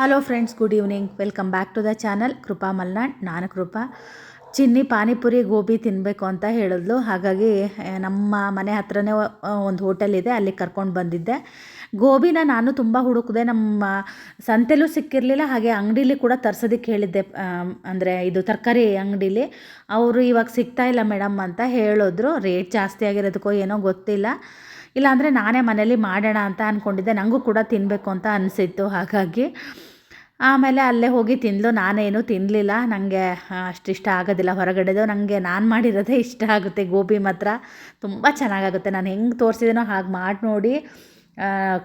Hello friends good evening welcome back to the channel Krupa Malnad ನಾನು ಕೃಪಾ ಚಿನ್ನಿ ಪಾನಿಪುರಿ ಗೋಬಿ ತಿನ್ನಬೇಕು ಅಂತ ಹೇಳಿದ್ಲು. ಹಾಗಾಗಿ ನಮ್ಮ ಮನೆ ಹತ್ರನೇ ಒಂದು ಹೋಟೆಲ್ ಇದೆ. ಅಲ್ಲಿ ಕರ್ಕೊಂಡು ಬಂದಿದ್ದೆ. ಗೋಬಿನ ನಾನು ತುಂಬ ಹುಡುಕಿದೆ. ನಮ್ಮ ಸಂತೆಲೂ ಸಿಕ್ಕಿರಲಿಲ್ಲ. ಹಾಗೆ ಅಂಗಡೀಲಿ ಕೂಡ ತರ್ಸೋದಕ್ಕೆ ಹೇಳಿದ್ದೆ. ಅಂದರೆ ಇದು ತರಕಾರಿ ಅಂಗಡೀಲಿ. ಅವರು ಇವಾಗ ಸಿಗ್ತಾ ಇಲ್ಲ ಮೇಡಮ್ ಅಂತ ಹೇಳಿದ್ರು. ರೇಟ್ ಜಾಸ್ತಿ ಆಗಿರೋದಕ್ಕೋ ಏನೋ ಗೊತ್ತಿಲ್ಲ. ಇಲ್ಲಾಂದರೆ ನಾನೇ ಮನೇಲಿ ಮಾಡೋಣ ಅಂತ ಅಂದ್ಕೊಂಡಿದ್ದೆ ನನಗೂ ಕೂಡ ತಿನ್ನಬೇಕು ಅಂತ ಅನಿಸಿತ್ತು. ಹಾಗಾಗಿ ಆಮೇಲೆ ಅಲ್ಲೇ ಹೋಗಿ ತಿಂದಳು ನಾನೇನು ತಿನ್ನಲಿಲ್ಲ ನನಗೆ ಅಷ್ಟು ಅಷ್ಟಿಷ್ಟ ಆಗೋದಿಲ್ಲ ಹೊರಗಡೆದು. ನನಗೆ ನಾನು ಮಾಡಿರೋದೇ ಇಷ್ಟ ಆಗುತ್ತೆ. ಗೋಬಿ ಮಾತ್ರ ತುಂಬ ಚೆನ್ನಾಗಾಗುತ್ತೆ. ನಾನು ಹೆಂಗೆ ತೋರಿಸಿದ್ದೀನೋ ಹಾಗೆ ಮಾಡಿ ನೋಡಿ.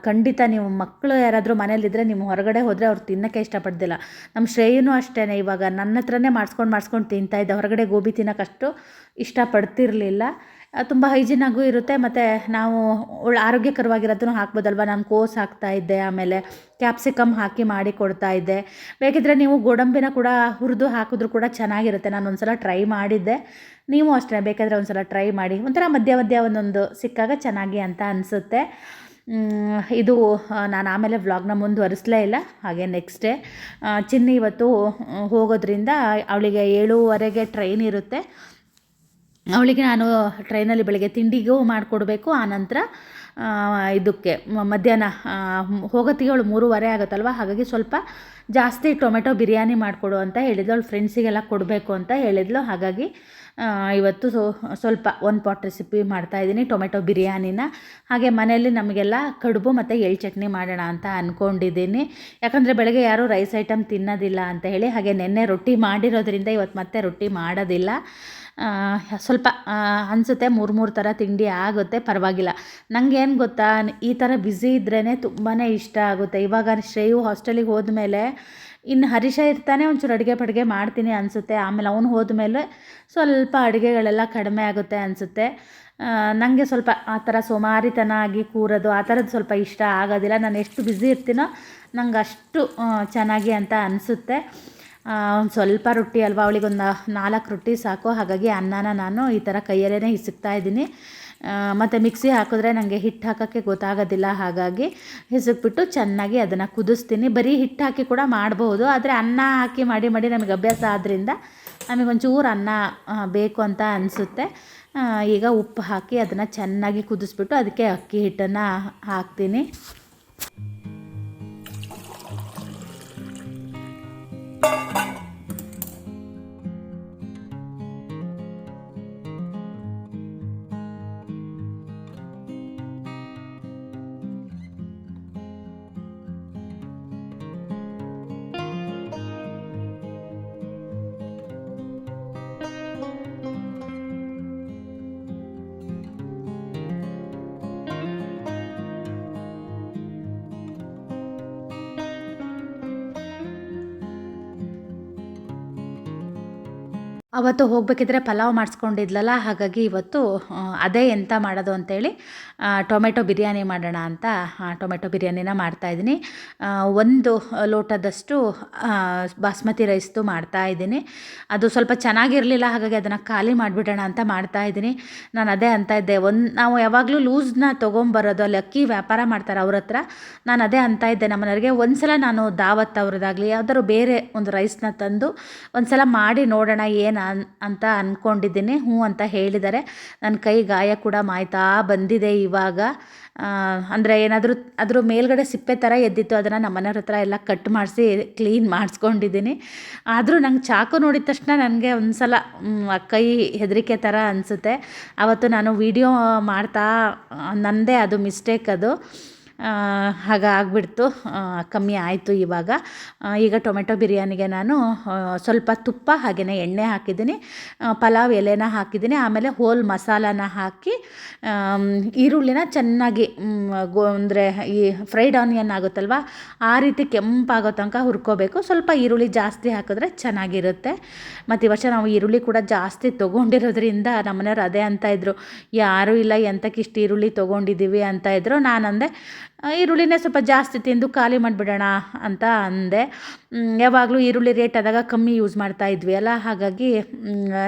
ಖಂಡಿತ ನೀವು ಮಕ್ಕಳು ಯಾರಾದರೂ ಮನೇಲಿದ್ದರೆ ನಿಮ್ಮ ಹೊರಗಡೆ ಹೋದರೆ ಅವ್ರು ತಿನ್ನೋಕ್ಕೆ ಇಷ್ಟಪಡ್ದಿಲ್ಲ. ನಮ್ಮ ಶ್ರೇಯನೂ ಅಷ್ಟೇ ಇವಾಗ. ನನ್ನ ಹತ್ರನೇ ಮಾಡಿಸ್ಕೊಂಡು ಮಾಡಿಸ್ಕೊಂಡು ತಿಂತಾಯಿದ್ದೆ ಹೊರಗಡೆ ಗೋಬಿ ತಿನ್ನೋಕ್ಕಷ್ಟು ಇಷ್ಟಪಡ್ತಿರಲಿಲ್ಲ. ತುಂಬ ಹೈಜಿನಾಗೂ ಇರುತ್ತೆ, ಮತ್ತು ನಾವು ಒಳ್ಳೆ ಆರೋಗ್ಯಕರವಾಗಿರೋದನ್ನು ಹಾಕ್ಬೋದಲ್ವ? ನಾನು ಕೋಸ್ ಹಾಕ್ತಾ ಇದ್ದೆ, ಆಮೇಲೆ ಕ್ಯಾಪ್ಸಿಕಮ್ ಹಾಕಿ ಮಾಡಿ ಕೊಡ್ತಾ ಇದ್ದೆ. ಬೇಕಿದ್ರೆ ನೀವು ಗೋಡಂಬಿನ ಕೂಡ ಹುರಿದು ಹಾಕಿದ್ರು ಕೂಡ ಚೆನ್ನಾಗಿರುತ್ತೆ. ನಾನು ಒಂದು ಸಲ ಟ್ರೈ ಮಾಡಿದ್ದೆ. ನೀವು ಅಷ್ಟೇ, ಬೇಕಾದರೆ ಒಂದು ಸಲ ಟ್ರೈ ಮಾಡಿ. ಒಂಥರ ಮಧ್ಯ ಮಧ್ಯ ಒಂದೊಂದು ಸಿಕ್ಕಾಗ ಚೆನ್ನಾಗಿ ಅಂತ ಅನಿಸುತ್ತೆ. ಇದು ನಾನು ಆಮೇಲೆ ವ್ಲಾಗ್ನ ಮುಂದುವರಿಸಲೇ ಇಲ್ಲ. ಹಾಗೆ ನೆಕ್ಸ್ಟ್ ಡೇ ಚಿನ್ನಿ ಇವತ್ತು ಹೋಗೋದ್ರಿಂದ ಅವಳಿಗೆ ಏಳುವರೆಗೆ ಟ್ರೈನ್ ಇರುತ್ತೆ. ಅವಳಿಗೆ ನಾನು ಟ್ರೈನಲ್ಲಿ ಬೆಳಗ್ಗೆ ತಿಂಡಿಗೂ ಮಾಡಿಕೊಡ್ಬೇಕು ಆನಂತರ ಇದಕ್ಕೆ ಮಧ್ಯಾಹ್ನ ಹೋಗೋತ್ತಿಗೆ ಅವಳು ಮೂರುವರೆ ಆಗುತ್ತಲ್ವ? ಹಾಗಾಗಿ ಸ್ವಲ್ಪ ಜಾಸ್ತಿ ಟೊಮೆಟೊ ಬಿರಿಯಾನಿ ಮಾಡಿಕೊಡು ಅಂತ ಹೇಳಿದ್ಲು. ಅವಳು ಫ್ರೆಂಡ್ಸಿಗೆಲ್ಲ ಕೊಡಬೇಕು ಅಂತ ಹೇಳಿದ್ಲು. ಹಾಗಾಗಿ ಇವತ್ತು ಸ್ವಲ್ಪ ಒಂದು ಪಾಟ್ ರೆಸಿಪಿ ಮಾಡ್ತಾಯಿದ್ದೀನಿ ಟೊಮೆಟೊ ಬಿರಿಯಾನಿನ. ಹಾಗೆ ಮನೆಯಲ್ಲಿ ನಮಗೆಲ್ಲ ಕಡುಬು ಮತ್ತು ಎಳ್ಳು ಚಟ್ನಿ ಮಾಡೋಣ ಅಂತ ಅಂದ್ಕೊಂಡಿದ್ದೀನಿ ಯಾಕಂದರೆ ಬೆಳಗ್ಗೆ ಯಾರೂ ರೈಸ್ ಐಟಮ್ ತಿನ್ನೋದಿಲ್ಲ ಅಂತ ಹೇಳಿ, ಹಾಗೆ ನೆನ್ನೆ ರೊಟ್ಟಿ ಮಾಡಿರೋದ್ರಿಂದ ಇವತ್ತು ಮತ್ತೆ ರೊಟ್ಟಿ ಮಾಡೋದಿಲ್ಲ. ಸ್ವಲ್ಪ ಅನಿಸುತ್ತೆ ಮೂರು ಮೂರು ಥರ ತಿಂಡಿ ಆಗುತ್ತೆ, ಪರವಾಗಿಲ್ಲ. ನನಗೇನು ಗೊತ್ತಾ ಈ ಥರ ಬ್ಯುಸಿ ಇದ್ರೇ ತುಂಬಾ ಇಷ್ಟ ಆಗುತ್ತೆ. ಇವಾಗ ಶ್ರೇಯು ಹಾಸ್ಟೆಲಿಗೆ ಹೋದ್ಮೇಲೆ ಇನ್ನು ಹರೀಶ ಇರ್ತಾನೆ, ಒಂಚೂರು ಅಡುಗೆ ಪಡುಗೆ ಮಾಡ್ತೀನಿ ಅನಿಸುತ್ತೆ. ಆಮೇಲೆ ಅವನು ಹೋದ್ಮೇಲೆ ಸ್ವಲ್ಪ ಅಡುಗೆಗಳೆಲ್ಲ ಕಡಿಮೆ ಆಗುತ್ತೆ ಅನಿಸುತ್ತೆ. ನನಗೆ ಸ್ವಲ್ಪ ಆ ಥರ ಸೋಮಾರಿತನ ಆಗಿ ಕೂರೋದು, ಆ ಥರದ್ದು ಸ್ವಲ್ಪ ಇಷ್ಟ ಆಗೋದಿಲ್ಲ. ನಾನು ಎಷ್ಟು ಬ್ಯುಸಿ ಇರ್ತೀನೋ ನಂಗೆ ಅಷ್ಟು ಚೆನ್ನಾಗಿ ಅಂತ ಅನಿಸುತ್ತೆ. ಒಂದು ಸ್ವಲ್ಪ ರೊಟ್ಟಿ ಅಲ್ವಾ? ಅವಳಿಗೆ ಒಂದು ನಾಲ್ಕು ರೊಟ್ಟಿ ಸಾಕು. ಹಾಗಾಗಿ ಅನ್ನನ ನಾನು ಈ ಥರ ಕೈಯಲ್ಲೇ ಹಿಸುಕ್ತಾ ಇದ್ದೀನಿ. ಮತ್ತು ಮಿಕ್ಸಿ ಹಾಕಿದ್ರೆ ನನಗೆ ಹಿಟ್ಟು ಹಾಕೋಕ್ಕೆ ಗೊತ್ತಾಗೋದಿಲ್ಲ. ಹಾಗಾಗಿ ಹಿಸುಕ್ಬಿಟ್ಟು ಚೆನ್ನಾಗಿ ಅದನ್ನು ಕುದಿಸ್ತೀನಿ. ಬರೀ ಹಿಟ್ಟು ಹಾಕಿ ಕೂಡ ಮಾಡ್ಬೋದು. ಆದರೆ ಅನ್ನ ಹಾಕಿ ಮಾಡಿ ಮಾಡಿ ನಮಗೆ ಅಭ್ಯಾಸ ಆದ್ದರಿಂದ ನಮಗೆ ಒಂಚೂರು ಅನ್ನ ಬೇಕು ಅಂತ ಅನಿಸುತ್ತೆ. ಈಗ ಉಪ್ಪು ಹಾಕಿ ಅದನ್ನು ಚೆನ್ನಾಗಿ ಕುದಿಸ್ಬಿಟ್ಟು ಅದಕ್ಕೆ ಅಕ್ಕಿ ಹಿಟ್ಟನ್ನು ಹಾಕ್ತೀನಿ. ಅವತ್ತು ಹೋಗಬೇಕಿದ್ರೆ ಪಲಾವ್ ಮಾಡಿಸ್ಕೊಂಡಿದ್ಲಲ್ಲ ಹಾಗಾಗಿ ಇವತ್ತು ಅದೇ ಎಂತ ಮಾಡೋದು ಅಂತೇಳಿ ಆ, ಟೊಮೆಟೊ ಬಿರಿಯಾನಿ ಮಾಡೋಣ ಅಂತ ಟೊಮೆಟೊ ಬಿರಿಯಾನಿನ ಮಾಡ್ತಾಯಿದ್ದೀನಿ ಒಂದು ಲೋಟದಷ್ಟು ಬಾಸ್ಮತಿ ರೈಸ್ದು ಮಾಡ್ತಾಯಿದ್ದೀನಿ ಅದು ಸ್ವಲ್ಪ ಚೆನ್ನಾಗಿರಲಿಲ್ಲ ಹಾಗಾಗಿ ಅದನ್ನು ಖಾಲಿ ಮಾಡಿಬಿಡೋಣ ಅಂತ ಮಾಡ್ತಾಯಿದ್ದೀನಿ ನಾನು ಅದೇ ಅಂತ ಇದ್ದೆ. ಒಂದು ನಾವು ಯಾವಾಗಲೂ ಲೂಸ್ನ ತೊಗೊಂಬರೋದು ಅಲ್ಲಿ ಅಕ್ಕಿ ವ್ಯಾಪಾರ ಮಾಡ್ತಾರೆ ಅವ್ರ ಹತ್ರ ನಾನು ಅದೇ ಅಂತ ಇದ್ದೆ. ನಮ್ಮ ಮನೆಯವರಿಗೆ ಒಂದು ಸಲ ನಾನು ದಾವತ್ ಅವ್ರದ್ದಾಗಲಿ ಯಾವ್ದಾದ್ರು ಬೇರೆ ಒಂದು ರೈಸ್ನ ತಂದು ಒಂದು ಸಲ ಮಾಡಿ ನೋಡೋಣ ಏನು ಅಂತ ಅಂದ್ಕೊಂಡಿದ್ದೀನಿ ಹ್ಞೂ ಅಂತ ಹೇಳಿದ್ದಾರೆ. ನನ್ನ ಕೈ ಗಾಯ ಕೂಡ ಮಾಯ್ತಾ ಬಂದಿದೆ ಇವಾಗ. ಅಂದರೆ ಏನಾದರೂ, ಅದ್ರ ಮೇಲ್ಗಡೆ ಸಿಪ್ಪೆ ಥರ ಎದ್ದಿತ್ತು, ಅದನ್ನು ನಮ್ಮ ಮನೆಯವ್ರ ಹತ್ರ ಎಲ್ಲ ಕಟ್ ಮಾಡಿಸಿ, ಕ್ಲೀನ್ ಮಾಡಿಸ್ಕೊಂಡಿದ್ದೀನಿ. ಆದರೂ ನಂಗೆ ಚಾಕು ನೋಡಿದ ತಕ್ಷಣ ನನಗೆ ಒಂದು ಸಲ ಕೈ ಹೆದರಿಕೆ ಥರ ಅನಿಸುತ್ತೆ. ಆವತ್ತು ನಾನು ವಿಡಿಯೋ ಮಾಡ್ತಾ ನನ್ನದೇ ಅದು ಮಿಸ್ಟೇಕ್ ಅದು. ಆ, ಆಗಿಬಿಡ್ತು. ಕಮ್ಮಿ ಆಯಿತು ಇವಾಗ. ಈಗ ಟೊಮೆಟೊ ಬಿರಿಯಾನಿಗೆ ನಾನು ಸ್ವಲ್ಪ ತುಪ್ಪ ಹಾಗೆಯೇ ಎಣ್ಣೆ ಹಾಕಿದ್ದೀನಿ. ಪಲಾವ್ ಎಲೆನ ಹಾಕಿದ್ದೀನಿ. ಆಮೇಲೆ ಹೋಲ್ ಮಸಾಲಾನ ಹಾಕಿ ಈರುಳ್ಳಿನ ಚೆನ್ನಾಗಿ ಗೋ ಅಂದರೆ ಈ ಫ್ರೈಡ್ ಆನಿಯನ್ ಆಗುತ್ತಲ್ವ ಆ ರೀತಿ ಕೆಂಪಾಗೋ ತನಕ ಹುರ್ಕೋಬೇಕು. ಸ್ವಲ್ಪ ಈರುಳ್ಳಿ ಜಾಸ್ತಿ ಹಾಕಿದ್ರೆ ಚೆನ್ನಾಗಿರುತ್ತೆ. ಮತ್ತು ಈ ವರ್ಷ ನಾವು ಈರುಳ್ಳಿ ಕೂಡ ಜಾಸ್ತಿ ತೊಗೊಂಡಿರೋದ್ರಿಂದ ನಮ್ಮನೆಯವ್ರು ಅದೇ ಅಂತ ಇದ್ರು. ಯಾರೂ ಇಲ್ಲ ಎಂತಕ್ಕೆ ಇಷ್ಟು ಈರುಳ್ಳಿ ತೊಗೊಂಡಿದ್ದೀವಿ ಅಂತ ಇದ್ರು. ನಾನಂದೆ ಈರುಳ್ಳಿನೇ ಸ್ವಲ್ಪ ಜಾಸ್ತಿ ತಿಂದು ಖಾಲಿ ಮಾಡಿಬಿಡೋಣ ಅಂತ ಅಂದೆ. ಯಾವಾಗಲೂ ಈರುಳ್ಳಿ ರೇಟ್ ಆದಾಗ ಕಮ್ಮಿ ಯೂಸ್ ಮಾಡ್ತಾ ಇದ್ವಿ ಅಲ್ಲ? ಹಾಗಾಗಿ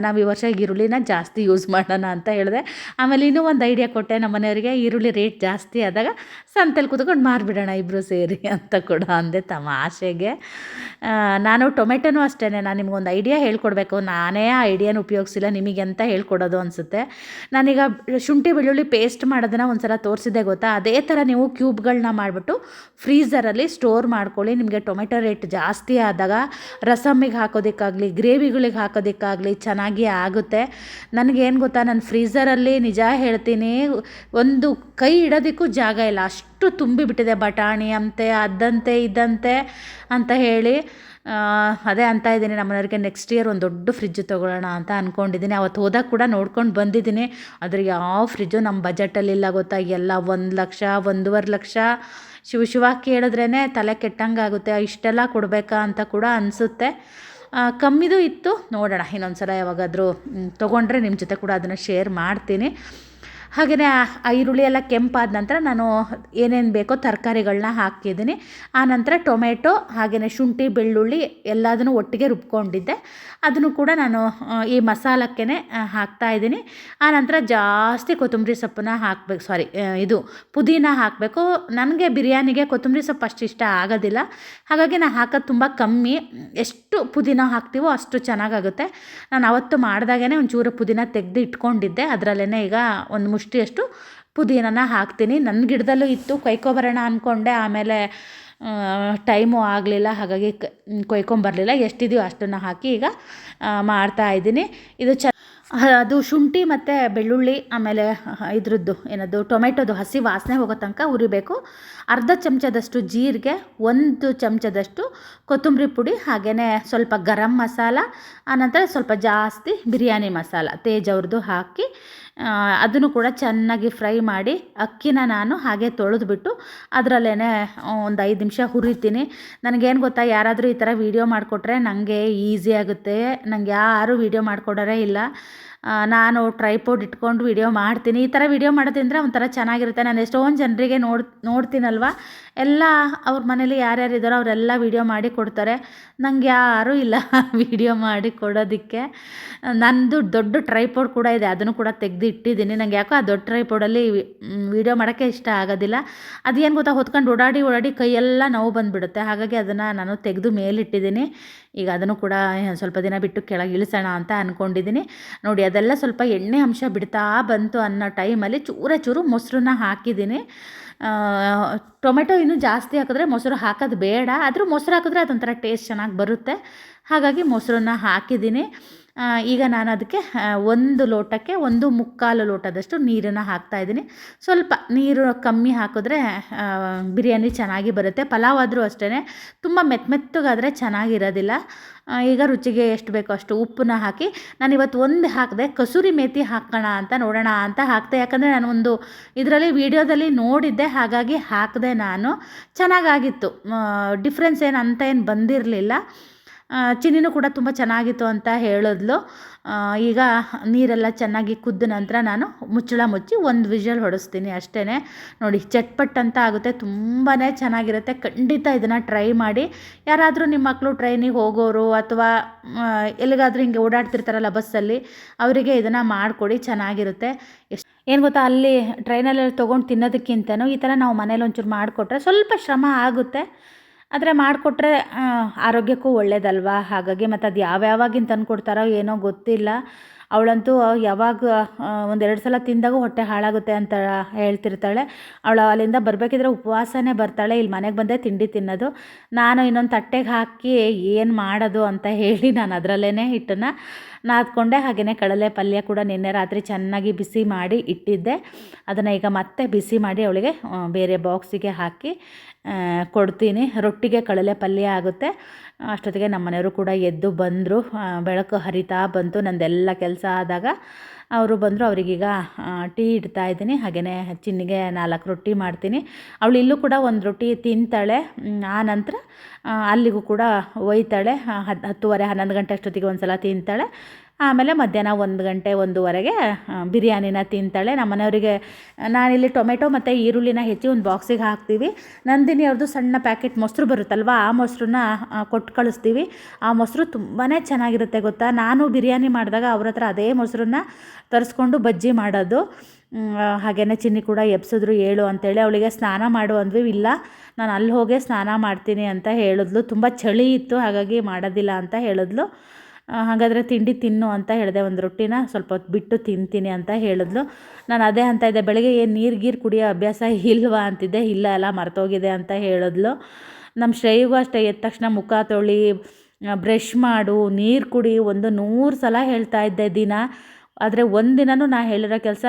ನಾವು ಈ ವರ್ಷ ಈರುಳ್ಳಿನ ಜಾಸ್ತಿ ಯೂಸ್ ಮಾಡೋಣ ಅಂತ ಹೇಳಿದೆ. ಆಮೇಲೆ ಇನ್ನೂ ಒಂದು ಐಡಿಯಾ ಕೊಟ್ಟೆ ನಮ್ಮ ಮನೆಯವರಿಗೆ ಈರುಳ್ಳಿ ರೇಟ್ ಜಾಸ್ತಿ ಆದಾಗ ಸಂತೆಲಿ ಕೂತ್ಕೊಂಡು ಮಾರಿಬಿಡೋಣ ಇಬ್ಬರು ಸೇರಿ ಅಂತ ಕೂಡ ಅಂದೆ ತಮಾಷೆಗೆ. ನಾನು ಟೊಮೆಟೊನೂ ಅಷ್ಟೇ ನಾನು ನಿಮ್ಗೊಂದು ಐಡಿಯಾ ಹೇಳ್ಕೊಡ್ಬೇಕು. ನಾನೇ ಆ ಐಡಿಯಾನ ಉಪಯೋಗಿಸಿಲ್ಲ, ನಿಮಗೆ ಅಂತ ಹೇಳ್ಕೊಡೋದು ಅನಿಸುತ್ತೆ. ನಾನೀಗ ಶುಂಠಿ ಬೆಳ್ಳುಳ್ಳಿ ಪೇಸ್ಟ್ ಮಾಡೋದನ್ನ ಒಂದು ಸಲ ತೋರಿಸಿದೆ ಗೊತ್ತಾ? ಅದೇ ಥರ ನೀವು ಕ್ಯೂಬ್ಗಳನ್ನ ಮಾಡಿಬಿಟ್ಟು ಫ್ರೀಝರಲ್ಲಿ ಸ್ಟೋರ್ ಮಾಡ್ಕೊಳ್ಳಿ. ನಿಮಗೆ ಟೊಮೆಟೊ ರೇಟ್ ಜಾಸ್ತಿ ಆದಾಗ ರಸಮ್ಮಿಗೆ ಹಾಕೋದಕ್ಕಾಗಲಿ, ಗ್ರೇವಿಗಳಿಗೆ ಹಾಕೋದಕ್ಕಾಗಲಿ ಚೆನ್ನಾಗಿ ಆಗುತ್ತೆ. ನನಗೇನು ಗೊತ್ತಾ, ನಾನು ಫ್ರೀಝರಲ್ಲಿ ನಿಜ ಹೇಳ್ತೀನಿ, ಒಂದು ಕೈ ಇಡೋದಕ್ಕೂ ಜಾಗ ಇಲ್ಲ. ಅಷ್ಟು ತುಂಬಿಬಿಟ್ಟಿದೆ ಬಟಾಣಿ ಅಂತೆ, ಅದಂತೆ, ಇದಂತೆ ಅಂತ ಹೇಳಿ ಅದೇ ಅಂತ ಇದ್ದೀನಿ, ನಮ್ಮನೆಯವ್ರಿಗೆ ನೆಕ್ಸ್ಟ್ ಇಯರ್ ಒಂದು ದೊಡ್ಡ ಫ್ರಿಜ್ ತೊಗೊಳ್ಳೋಣ ಅಂತ ಅಂದ್ಕೊಂಡಿದ್ದೀನಿ ಅವತ್ತು ಹೋದಾಗ ಕೂಡ ನೋಡ್ಕೊಂಡು ಬಂದಿದ್ದೀನಿ. ಆದರೆ ಯಾವ ಫ್ರಿಜ್ಜು ನಮ್ಮ ಬಜೆಟಲ್ಲಿಲ್ಲ ಗೊತ್ತಾ. ಎಲ್ಲ ಒಂದು ಲಕ್ಷ, ಒಂದೂವರೆ ಲಕ್ಷ. ಶಿವ ಶಿವ ಕೇಳಿದ್ರೇ ತಲೆ ಕೆಟ್ಟಂಗಾಗುತ್ತೆ ಇಷ್ಟೆಲ್ಲ ಕೊಡಬೇಕಾ ಅಂತ ಕೂಡ ಅನಿಸುತ್ತೆ. ಕಮ್ಮಿದು ಇತ್ತು. ನೋಡೋಣ ಇನ್ನೊಂದು ಸಲ ಯಾವಾಗಾದರೂ ತೊಗೊಂಡ್ರೆ ನಿಮ್ಮ ಜೊತೆ ಕೂಡ ಅದನ್ನು ಶೇರ್ ಮಾಡ್ತೀನಿ. ಹಾಗೆಯೇ ಆ ಈರುಳ್ಳಿ ಎಲ್ಲ ಕೆಂಪಾದ ನಂತರ ನಾನು ಏನೇನು ಬೇಕೋ ತರಕಾರಿಗಳನ್ನ ಹಾಕಿದ್ದೀನಿ. ಆನಂತರ ಟೊಮೆಟೊ ಹಾಗೆಯೇ ಶುಂಠಿ, ಬೆಳ್ಳುಳ್ಳಿ ಎಲ್ಲದನ್ನು ಒಟ್ಟಿಗೆ ರುಬ್ಕೊಂಡಿದ್ದೆ. ಅದನ್ನು ಕೂಡ ನಾನು ಈ ಮಸಾಲಕ್ಕೇ ಹಾಕ್ತಾ ಇದ್ದೀನಿ. ಆನಂತರ ಜಾಸ್ತಿ ಕೊತ್ತಂಬರಿ ಸೊಪ್ಪನ್ನ ಹಾಕಬೇಕು, ಸಾರಿ ಇದು ಪುದೀನ ಹಾಕಬೇಕು. ನನಗೆ ಬಿರಿಯಾನಿಗೆ ಕೊತ್ತಂಬರಿ ಸೊಪ್ಪು ಅಷ್ಟು ಇಷ್ಟ ಆಗೋದಿಲ್ಲ. ಹಾಗಾಗಿ ನಾನು ಹಾಕೋದು ತುಂಬ ಕಮ್ಮಿ. ಎಷ್ಟು ಪುದೀನ ಹಾಕ್ತೀವೋ ಅಷ್ಟು ಚೆನ್ನಾಗಾಗುತ್ತೆ. ನಾನು ಅವತ್ತು ಮಾಡಿದಾಗೇ ಒಂಚೂರು ಪುದೀನ ತೆಗೆದು ಇಟ್ಕೊಂಡಿದ್ದೆ ಅದರಲ್ಲೇ ಈಗ ಒಂದು ಮುಷ್ಟಿಯಷ್ಟು ಪುದೀನನ ಹಾಕ್ತೀನಿ. ನನ್ನ ಗಿಡದಲ್ಲೂ ಇತ್ತು ಕೊಯ್ಕೊಬರೋಣ ಅಂದ್ಕೊಂಡೆ ಆಮೇಲೆ ಟೈಮು ಆಗಲಿಲ್ಲ. ಹಾಗಾಗಿ ಕೊಯ್ಕೊಂಬರಲಿಲ್ಲ. ಎಷ್ಟಿದೆಯೋ ಅಷ್ಟನ್ನು ಹಾಕಿ ಈಗ ಮಾಡ್ತಾ ಇದ್ದೀನಿ. ಇದು ಚ, ಅದು ಶುಂಠಿ ಮತ್ತು ಬೆಳ್ಳುಳ್ಳಿ, ಆಮೇಲೆ ಇದ್ರದ್ದು ಏನದು, ಟೊಮೆಟೊದು ಹಸಿ ವಾಸನೆ ಹೋಗೋ ತನಕ ಉರಿಬೇಕು. ಅರ್ಧ ಚಮಚದಷ್ಟು ಜೀರಿಗೆ, ಒಂದು ಚಮಚದಷ್ಟು ಕೊತ್ತಂಬರಿ ಪುಡಿ ಹಾಗೆಯೇ ಸ್ವಲ್ಪ ಗರಂ ಮಸಾಲ, ಆನಂತರ ಸ್ವಲ್ಪ ಜಾಸ್ತಿ ಬಿರಿಯಾನಿ ಮಸಾಲ, ತೇಜ್ ಅವ್ರದ್ದು ಹಾಕಿ ಅದನ್ನು ಕೂಡ ಚೆನ್ನಾಗಿ ಫ್ರೈ ಮಾಡಿ ಅಕ್ಕಿನ ನಾನು ಹಾಗೆ ತೊಳೆದ್ಬಿಟ್ಟು ಅದರಲ್ಲೇ ಒಂದು ಐದು ನಿಮಿಷ ಹುರಿತೀನಿ. ನನಗೇನು ಗೊತ್ತಾ, ಯಾರಾದರೂ ಈ ಥರ ವೀಡಿಯೋ ಮಾಡಿಕೊಟ್ರೆ ನನಗೆ ಈಸಿ ಆಗುತ್ತೆ. ನನಗೆ ಯಾರೂ ವೀಡಿಯೋ ಮಾಡಿಕೊಡೋರೇ ಇಲ್ಲ. ನಾನು ಟ್ರೈಪೋಡ್ ಇಟ್ಕೊಂಡು ವೀಡಿಯೋ ಮಾಡ್ತೀನಿ. ಈ ಥರ ವೀಡಿಯೋ ಮಾಡೋದ್ರಿಂದ ಒಂಥರ ಚೆನ್ನಾಗಿರುತ್ತೆ. ನಾನು ಎಷ್ಟೊಂದು ಜನರಿಗೆ ನೋಡ್, ನೋಡ್ತೀನಲ್ವ? ಎಲ್ಲ ಅವ್ರ ಮನೇಲಿ ಯಾರ್ಯಾರು ಇದ್ದಾರೋ ಅವರೆಲ್ಲ ವೀಡಿಯೋ ಮಾಡಿ ಕೊಡ್ತಾರೆ. ನಂಗೆ ಯಾರೂ ಇಲ್ಲ ವೀಡಿಯೋ ಮಾಡಿ ಕೊಡೋದಕ್ಕೆ. ನಂದು ದೊಡ್ಡ ಟ್ರೈಪೋಡ್ ಕೂಡ ಇದೆ. ಅದನ್ನು ಕೂಡ ತೆಗೆದು ಇಟ್ಟಿದ್ದೀನಿ. ನಂಗೆ ಯಾಕೋ ಆ ದೊಡ್ಡ ಟ್ರೈಪೋಡಲ್ಲಿ ವೀಡಿಯೋ ಮಾಡೋಕ್ಕೆ ಇಷ್ಟ ಆಗೋದಿಲ್ಲ. ಅದೇನು ಗೊತ್ತಾ? ಹೊತ್ಕೊಂಡು ಓಡಾಡಿ ಓಡಾಡಿ ಕೈಯೆಲ್ಲ ನೋವು ಬಂದುಬಿಡುತ್ತೆ. ಹಾಗಾಗಿ ಅದನ್ನು ನಾನು ತೆಗೆದು ಮೇಲಿಟ್ಟಿದ್ದೀನಿ. ಈಗ ಅದನ್ನು ಕೂಡ ಸ್ವಲ್ಪ ದಿನ ಬಿಟ್ಟು ಕೆಳಗೆ ಇಳಿಸೋಣ ಅಂತ ಅಂದ್ಕೊಂಡಿದ್ದೀನಿ ನೋಡಿ, ಅದೆಲ್ಲ ಸ್ವಲ್ಪ ಎಣ್ಣೆ ಅಂಶ ಬಿಡ್ತಾ ಬಂತು ಅನ್ನೋ ಟೈಮಲ್ಲಿ ಚೂರ ಚೂರು ಮೊಸರನ್ನ ಹಾಕಿದ್ದೀನಿ. ಟೊಮೆಟೊ ಇನ್ನೂ ಜಾಸ್ತಿ ಹಾಕಿದ್ರೆ ಮೊಸರು ಹಾಕೋದು ಬೇಡ. ಆದರೂ ಮೊಸರು ಹಾಕಿದ್ರೆ ಅದೊಂಥರ ಟೇಸ್ಟ್ ಚೆನ್ನಾಗಿ ಬರುತ್ತೆ. ಹಾಗಾಗಿ ಮೊಸರನ್ನ ಹಾಕಿದ್ದೀನಿ. ಈಗ ನಾನು ಅದಕ್ಕೆ ಒಂದು ಲೋಟಕ್ಕೆ ಒಂದು ಮುಕ್ಕಾಲು ಲೋಟದಷ್ಟು ನೀರನ್ನು ಹಾಕ್ತಾ ಇದ್ದೀನಿ. ಸ್ವಲ್ಪ ನೀರು ಕಮ್ಮಿ ಹಾಕಿದ್ರೆ ಬಿರಿಯಾನಿ ಚೆನ್ನಾಗಿ ಬರುತ್ತೆ. ಪಲಾವ್ ಆದರೂ ಅಷ್ಟೇ ತುಂಬ ಮೆತ್ತ ಮೆತ್ತಗಾದರೆ ಚೆನ್ನಾಗಿರೋದಿಲ್ಲ. ಈಗ ರುಚಿಗೆ ಎಷ್ಟು ಬೇಕೋ ಅಷ್ಟು ಉಪ್ಪನ್ನ ಹಾಕಿ, ನಾನು ಇವತ್ತು ಒಂದು ಹಾಕಿದೆ ಕಸೂರಿ ಮೇತಿ ಹಾಕೋಣ ಅಂತ ನೋಡೋಣ ಅಂತ ಹಾಕಿದೆ. ಯಾಕಂದರೆ ನಾನು ಒಂದು ಇದರಲ್ಲಿ ವೀಡಿಯೋದಲ್ಲಿ ನೋಡಿದ್ದೆ, ಹಾಗಾಗಿ ಹಾಕಿದೆ ನಾನು. ಚೆನ್ನಾಗಾಗಿತ್ತು. ಡಿಫ್ರೆನ್ಸ್ ಏನು ಅಂತ ಏನು ಬಂದಿರಲಿಲ್ಲ. ಚಿನ್ನಿನೂ ಕೂಡ ತುಂಬ ಚೆನ್ನಾಗಿತ್ತು ಅಂತ ಹೇಳಿದ್ಲು. ಈಗ ನೀರೆಲ್ಲ ಚೆನ್ನಾಗಿ ಕುದ್ದ ನಂತರ ನಾನು ಮುಚ್ಚಳ ಮುಚ್ಚಿ ಒಂದು ವಿಷಲ್ ಹೊಡಿಸ್ತೀನಿ ಅಷ್ಟೇ ನೋಡಿ, ಚಟ್ಪಟ್ ಅಂತ ಆಗುತ್ತೆ ತುಂಬಾ ಚೆನ್ನಾಗಿರುತ್ತೆ. ಖಂಡಿತ ಇದನ್ನು ಟ್ರೈ ಮಾಡಿ. ಯಾರಾದರೂ ನಿಮ್ಮ ಮಕ್ಕಳು ಟ್ರೈನಿಗೆ ಹೋಗೋರು ಅಥವಾ ಎಲ್ಲಿಗಾದರೂ ಹಿಂಗೆ ಓಡಾಡ್ತಿರ್ತಾರಲ್ಲ ಬಸ್ಸಲ್ಲಿ, ಅವರಿಗೆ ಇದನ್ನು ಮಾಡಿಕೊಡಿ, ಚೆನ್ನಾಗಿರುತ್ತೆ. ಎಷ್ಟು ಏನು ಗೊತ್ತಾ, ಅಲ್ಲಿ ಟ್ರೈನಲ್ಲಿ ತೊಗೊಂಡು ತಿನ್ನೋದಕ್ಕಿಂತನೂ ಈ ಥರ ನಾವು ಮನೇಲಿ ಒಂಚೂರು ಮಾಡಿಕೊಟ್ರೆ ಸ್ವಲ್ಪ ಶ್ರಮ ಆಗುತ್ತೆ. ಆದರೆ ಮಾಡಿಕೊಟ್ರೆ ಆರೋಗ್ಯಕ್ಕೂ ಒಳ್ಳೇದಲ್ವಾ? ಹಾಗಾಗಿ ಮತ್ತು ಅದು ಯಾವ್ಯಾವಾಗಿಂದ ತಂದು ಕೊಡ್ತಾರೋ ಏನೋ ಗೊತ್ತಿಲ್ಲ. ಅವಳಂತೂ ಯಾವಾಗ ಒಂದೆರಡು ಸಲ ತಿಂದಾಗ ಹೊಟ್ಟೆ ಹಾಳಾಗುತ್ತೆ ಅಂತ ಹೇಳ್ತಿರ್ತಾಳೆ. ಅವಳು ಅಲ್ಲಿಂದ ಬರಬೇಕಿದ್ರೆ ಉಪವಾಸನೇ ಬರ್ತಾಳೆ. ಇಲ್ಲಿ ಮನೆಗೆ ಬಂದೇ ತಿಂಡಿ ತಿನ್ನೋದು. ನಾನು ಇನ್ನೊಂದು ತಟ್ಟೆಗೆ ಹಾಕಿ ಏನು ಮಾಡೋದು ಅಂತ ಹೇಳಿ ನಾನು ಅದರಲ್ಲೇ ಹಿಟ್ಟನ್ನು ನಾದ್ಕೊಂಡೆ ಹಾಗೆಯೇ ಕಡಲೆ ಪಲ್ಯ ಕೂಡ ನಿನ್ನೆ ರಾತ್ರಿ ಚೆನ್ನಾಗಿ ಬಿಸಿ ಮಾಡಿ ಇಟ್ಟಿದ್ದೆ. ಅದನ್ನು ಈಗ ಮತ್ತೆ ಬಿಸಿ ಮಾಡಿ ಅವಳಿಗೆ ಬೇರೆ ಬಾಕ್ಸಿಗೆ ಹಾಕಿ ಕೊಡ್ತೀನಿ. ರೊಟ್ಟಿಗೆ ಕಡಲೆ ಪಲ್ಯ ಆಗುತ್ತೆ. ಅಷ್ಟೊತ್ತಿಗೆ ನಮ್ಮ ಮನೆಯವರು ಕೂಡ ಎದ್ದು ಬಂದರು. ಬೆಳಕು ಹರಿತಾ ಬಂತು. ನಂದೆಲ್ಲ ಕೆಲಸ ಆದಾಗ ಅವರು ಬಂದರು, ಅವರಿಗೀಗ ಟೀ ಇಡ್ತಾ ಇದ್ದೀನಿ. ಹಾಗೆಯೇ ಚಿನ್ನಿಗೆ ನಾಲ್ಕು ರೊಟ್ಟಿ ಮಾಡ್ತೀನಿ. ಅವಳು ಇಲ್ಲೂ ಕೂಡ ಒಂದು ರೊಟ್ಟಿ ತಿಂತಾಳೆ. ಆ ನಂತರ ಅಲ್ಲಿಗೂ ಕೂಡ ಒಯ್ತಾಳೆ. ಹತ್ತು ಹತ್ತುವರೆ, ಹನ್ನೊಂದು ಗಂಟೆ ಅಷ್ಟೊತ್ತಿಗೆ ಒಂದು ಸಲ ತಿಂತಾಳೆ. ಆಮೇಲೆ ಮಧ್ಯಾಹ್ನ ಒಂದು ಗಂಟೆ ಒಂದೂವರೆಗೆ ಬಿರಿಯಾನಿನ ತಿಂತಾಳೆ. ನಮ್ಮ ಮನೆಯವರಿಗೆ ನಾನಿಲ್ಲಿ ಟೊಮೆಟೊ ಮತ್ತು ಈರುಳ್ಳಿನ ಹೆಚ್ಚಿ ಒಂದು ಬಾಕ್ಸಿಗೆ ಹಾಕ್ತೀವಿ. ನಂದಿನಿ ಅವ್ರದ್ದು ಸಣ್ಣ ಪ್ಯಾಕೆಟ್ ಮೊಸರು ಬರುತ್ತಲ್ವ, ಆ ಮೊಸರನ್ನ ಕೊಟ್ಟು ಕಳಿಸ್ತೀವಿ. ಆ ಮೊಸರು ತುಂಬಾ ಚೆನ್ನಾಗಿರುತ್ತೆ ಗೊತ್ತಾ? ನಾನು ಬಿರಿಯಾನಿ ಮಾಡಿದಾಗ ಅವ್ರ ಹತ್ರ ಅದೇ ಮೊಸರನ್ನ ತರಿಸ್ಕೊಂಡು ಬಜ್ಜಿ ಮಾಡೋದು. ಹಾಗೆಯೇ ಚಿನ್ನಿ ಕೂಡ ಎಬ್ಸಿದ್ರು, ಏಳು ಅಂತೇಳಿ ಅವಳಿಗೆ ಸ್ನಾನ ಮಾಡು ಅಂದ್ವಿ ಇಲ್ಲ, ನಾನು ಅಲ್ಲಿ ಹೋಗೇ ಸ್ನಾನ ಮಾಡ್ತೀನಿ ಅಂತ ಹೇಳಿದ್ಲು. ತುಂಬ ಚಳಿ ಇತ್ತು, ಹಾಗಾಗಿ ಮಾಡೋದಿಲ್ಲ ಅಂತ ಹೇಳಿದ್ಲು. ಹಾಗಾದರೆ ತಿಂಡಿ ತಿನ್ನು ಅಂತ ಹೇಳಿದೆ ಒಂದು ರೊಟ್ಟಿನ ಸ್ವಲ್ಪ ಹೊತ್ತು ಬಿಟ್ಟು ತಿಂತೀನಿ ಅಂತ ಹೇಳಿದ್ಲು. ನಾನು ಅದೇ ಅಂತ ಇದ್ದೆ, ಬೆಳಗ್ಗೆ ಏನು ನೀರು ಗೀರು ಕುಡಿಯೋ ಅಭ್ಯಾಸ ಇಲ್ವಾ ಅಂತಿದ್ದೆ, ಇಲ್ಲ ಎಲ್ಲ ಮರ್ತೋಗಿದೆ ಅಂತ ಹೇಳಿದ್ಲು. ನಮ್ಮ ಶ್ರೇಯಿಗೂ ಅಷ್ಟೇ, ಎದ್ದ ತಕ್ಷಣ ಮುಖ ತೊಳಿ ಬ್ರಷ್ ಮಾಡು, ನೀರು ಕುಡಿ, ಒಂದು ನೂರು ಸಲ ಹೇಳ್ತಾ ಇದ್ದೆ ದಿನ. ಆದರೆ ಒಂದಿನನೂ ನಾ ಹೇಳಿರೋ ಕೆಲಸ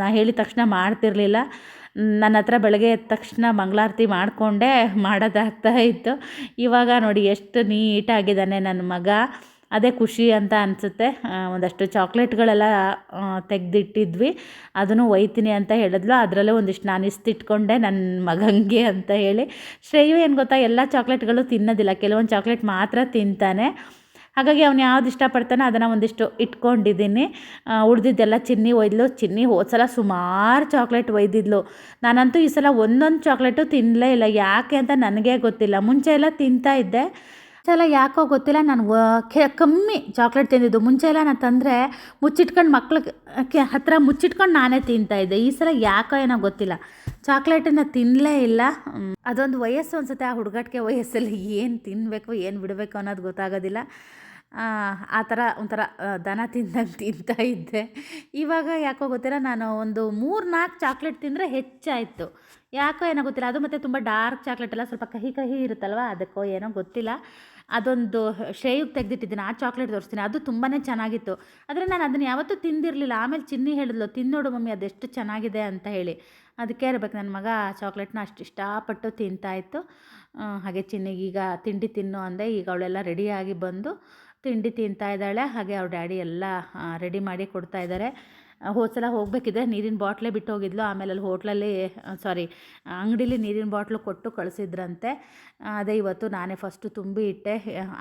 ನಾ ಹೇಳಿದ ತಕ್ಷಣ ಮಾಡ್ತಿರಲಿಲ್ಲ. ನನ್ನ ಹತ್ರ ಬೆಳಗ್ಗೆ ಎದ್ದ ತಕ್ಷಣ ಮಂಗಳಾರತಿ ಮಾಡಿಕೊಂಡೇ ಮಾಡೋದಾಗ್ತಾ ಇತ್ತು. ಇವಾಗ ನೋಡಿ, ಎಷ್ಟು ನೀಟಾಗಿದ್ದಾನೆ ನನ್ನ ಮಗ. ಅದೇ ಖುಷಿ ಅಂತ ಅನಿಸುತ್ತೆ. ಒಂದಷ್ಟು ಚಾಕ್ಲೇಟ್ಗಳೆಲ್ಲ ತೆಗೆದಿಟ್ಟಿದ್ವಿ. ಅದನ್ನು ಒಯ್ತೀನಿ ಅಂತ ಹೇಳಿದ್ಲು. ಅದರಲ್ಲೇ ಒಂದಿಷ್ಟು ನಾನು ಇಸ್ತಿಟ್ಕೊಂಡೆ ನನ್ನ ಮಗಂಗೆ ಅಂತ ಹೇಳಿ. ಶ್ರೇಯು ಏನು ಗೊತ್ತಾ, ಎಲ್ಲ ಚಾಕ್ಲೇಟ್ಗಳು ತಿನ್ನೋದಿಲ್ಲ. ಕೆಲವೊಂದು ಚಾಕ್ಲೇಟ್ ಮಾತ್ರ ತಿಂತಾನೆ. ಹಾಗಾಗಿ ಅವ್ನು ಯಾವ್ದು ಇಷ್ಟಪಡ್ತಾನೆ ಅದನ್ನು ಒಂದಿಷ್ಟು ಇಟ್ಕೊಂಡಿದ್ದೀನಿ. ಉಳಿದಿದ್ದೆಲ್ಲ ಚಿನ್ನಿ ಒಯ್ದಲು. ಚಿನ್ನಿ ಹೋದ ಸಲ ಸುಮಾರು ಚಾಕ್ಲೇಟ್ ಒಯ್ದಿದ್ಲು. ನಾನಂತೂ ಈ ಸಲ ಒಂದೊಂದು ಚಾಕ್ಲೇಟು ತಿನ್ನಲೇ ಇಲ್ಲ. ಯಾಕೆ ಅಂತ ನನಗೇ ಗೊತ್ತಿಲ್ಲ. ಮುಂಚೆ ಎಲ್ಲ ತಿಂತಾ ಇದ್ದೆ. ಸಲ ಯಾಕೋ ಗೊತ್ತಿಲ್ಲ. ನಾನು ಕಮ್ಮಿ ಚಾಕ್ಲೇಟ್ ತಿಂದಿದ್ದು. ಮುಂಚೆ ಎಲ್ಲ ನಾನು ತಂದರೆ ಮುಚ್ಚಿಟ್ಕೊಂಡು ಮಕ್ಳಿಗೆ ಹತ್ರ ಮುಚ್ಚಿಟ್ಕೊಂಡು ನಾನೇ ತಿಂತಾ ಇದ್ದೆ. ಈ ಸಲ ಯಾಕೋ ಏನೋ ಗೊತ್ತಿಲ್ಲ. ಚಾಕ್ಲೇಟನ್ನು ತಿನ್ನಲೇ ಇಲ್ಲ. ಅದೊಂದು ವಯಸ್ಸು ಅನಿಸುತ್ತೆ. ಆ ಹುಡುಗಾಟಿಕೆ ವಯಸ್ಸಲ್ಲಿ ಏನು ತಿನ್ನಬೇಕು ಏನು ಬಿಡಬೇಕು ಅನ್ನೋದು ಗೊತ್ತಾಗೋದಿಲ್ಲ. ಆ ಥರ ಒಂಥರ ದನ ತಿಂದಂಗೆ ತಿಂತಾ ಇದ್ದೆ. ಇವಾಗ ಯಾಕೋ ಗೊತ್ತಿಲ್ಲ. ನಾನು ಒಂದು ಮೂರು ನಾಲ್ಕು ಚಾಕ್ಲೇಟ್ ತಿಂದರೆ ಹೆಚ್ಚಾಯಿತು. ಯಾಕೋ ಏನೋ ಗೊತ್ತಿಲ್ಲ. ಅದು ಮತ್ತು ತುಂಬ ಡಾರ್ಕ್ ಚಾಕ್ಲೇಟ್ ಎಲ್ಲ ಸ್ವಲ್ಪ ಕಹಿ ಕಹಿ ಇರುತ್ತಲ್ವ? ಅದಕ್ಕೋ ಏನೋ ಗೊತ್ತಿಲ್ಲ. ಅದೊಂದು ಶ್ರೇಯುಗೆ ತೆಗೆದಿಟ್ಟಿದ್ದೀನಿ. ಆ ಚಾಕ್ಲೇಟ್ ತೋರಿಸ್ತೀನಿ. ಅದು ತುಂಬಾ ಚೆನ್ನಾಗಿತ್ತು. ಆದರೆ ನಾನು ಅದನ್ನು ಯಾವತ್ತೂ ತಿಂದಿರಲಿಲ್ಲ. ಆಮೇಲೆ ಚಿನ್ನಿ ಹೇಳಿದ್ಲು, ತಿನ್ನೋಡು ಮಮ್ಮಿ, ಅದೆಷ್ಟು ಚೆನ್ನಾಗಿದೆ ಅಂತ ಹೇಳಿ. ಅದಕ್ಕೆ ಇರ್ಬೇಕು ನನ್ನ ಮಗ ಆ ಚಾಕ್ಲೇಟ್ನ ಅಷ್ಟು ಇಷ್ಟಪಟ್ಟು ತಿಂತಾಯಿತ್ತು ಹಾಗೆ ಚಿನ್ನಿಗೆ ಈಗ ತಿಂಡಿ ತಿನ್ನು ಅಂದೆ. ಈಗ ಅವಳೆಲ್ಲ ರೆಡಿಯಾಗಿ ಬಂದು ತಿಂಡಿ ತಿಂತಾ ಇದ್ದಾಳೆ. ಹಾಗೆ ಅವ್ರ ಡ್ಯಾಡಿ ಎಲ್ಲ ರೆಡಿ ಮಾಡಿ ಕೊಡ್ತಾ ಇದ್ದಾರೆ ಹೋದ ಸಲ ಹೋಗಬೇಕಿದ್ರೆ ನೀರಿನ ಬಾಟ್ಲೇ ಬಿಟ್ಟು ಹೋಗಿದ್ಲು ಆಮೇಲೆ ಅಲ್ಲಿ ಹೋಟ್ಲಲ್ಲಿ ಸಾರಿ ಅಂಗಡೀಲಿ ನೀರಿನ ಬಾಟ್ಲು ಕೊಟ್ಟು ಕಳಿಸಿದ್ರಂತೆ. ಅದೇ ಇವತ್ತು ನಾನೇ ಫಸ್ಟು ತುಂಬಿ ಇಟ್ಟೆ.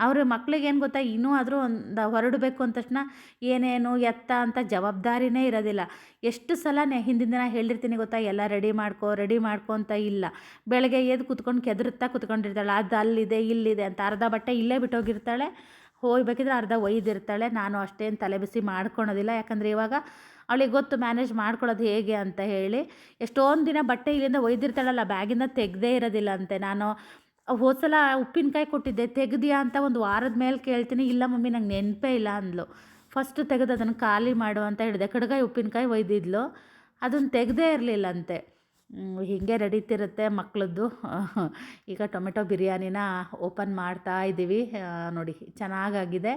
ಅವ್ರ ಮಕ್ಳಿಗೆ ಏನು ಗೊತ್ತಾ, ಇನ್ನೂ ಆದರೂ ಒಂದು ಹೊರಡಬೇಕು ಅಂದ ತಕ್ಷಣ ಏನೇನು ಎತ್ತ ಅಂತ ಜವಾಬ್ದಾರಿನೇ ಇರೋದಿಲ್ಲ. ಎಷ್ಟು ಸಲ ಹಿಂದಿನ ದಿನ ಹೇಳಿರ್ತೀನಿ ಗೊತ್ತಾ, ಎಲ್ಲ ರೆಡಿ ಮಾಡ್ಕೊ ರೆಡಿ ಮಾಡ್ಕೊ ಅಂತ ಇಲ್ಲ. ಬೆಳಗ್ಗೆ ಎದ್ದು ಕುತ್ಕೊಂಡು ಕೆದರುತ್ತಾ ಕುತ್ಕೊಂಡಿರ್ತಾಳೆ, ಅದು ಅಲ್ಲಿದೆ, ಇಲ್ಲಿದೆ ಅಂತ ಅರ್ಧ ಬಟ್ಟೆ ಇಲ್ಲೇ ಬಿಟ್ಟೋಗಿರ್ತಾಳೆ. ಹೋಗ್ಬೇಕಿದ್ರೆ ಅರ್ಧ ಒಯ್ದಿರ್ತಾಳೆ. ನಾನು ಅಷ್ಟೇನು ತಲೆ ಬಿಸಿ ಮಾಡ್ಕೊಳೋದಿಲ್ಲ. ಯಾಕಂದರೆ ಇವಾಗ ಅವಳಿಗೆ ಗೊತ್ತು ಮ್ಯಾನೇಜ್ ಮಾಡ್ಕೊಳ್ಳೋದು ಹೇಗೆ ಅಂತ ಹೇಳಿ. ಎಷ್ಟೊಂದು ದಿನ ಬಟ್ಟೆ ಇಲ್ಲಿಂದ ಒಯ್ದಿರ್ತಾಳಲ್ಲ, ಬ್ಯಾಗಿಂದ ತೆಗ್ದೇ ಇರೋದಿಲ್ಲ ಅಂತೆ ನಾನು. ಹೋದ ಸಲ ಉಪ್ಪಿನಕಾಯಿ ಕೊಟ್ಟಿದ್ದೆ, ತೆಗ್ದಿಯಾ ಅಂತ ಒಂದು ವಾರದ ಮೇಲೆ ಕೇಳ್ತೀನಿ, ಇಲ್ಲ ಮಮ್ಮಿ, ನಂಗೆ ನೆನಪೇ ಇಲ್ಲ ಅಂದ್ಲು. ಫಸ್ಟ್ ತೆಗೆದು ಅದನ್ನು ಖಾಲಿ ಮಾಡು ಅಂತ ಹೇಳಿದೆ. ಕಡ್ಗಾಯಿ ಉಪ್ಪಿನಕಾಯಿ ಒಯ್ದಿದ್ಲು. ಅದನ್ನು ತೆಗ್ದೇ ಇರಲಿಲ್ಲಂತೆ ಹೀಗೆ ನಡೀತಿರುತ್ತೆ ಮಕ್ಕಳದ್ದು ಈಗ ಟೊಮೆಟೊ ಬಿರಿಯಾನಿನ ಓಪನ್ ಮಾಡ್ತಾ ಇದ್ದೀವಿ. ನೋಡಿ, ಚೆನ್ನಾಗಾಗಿದೆ.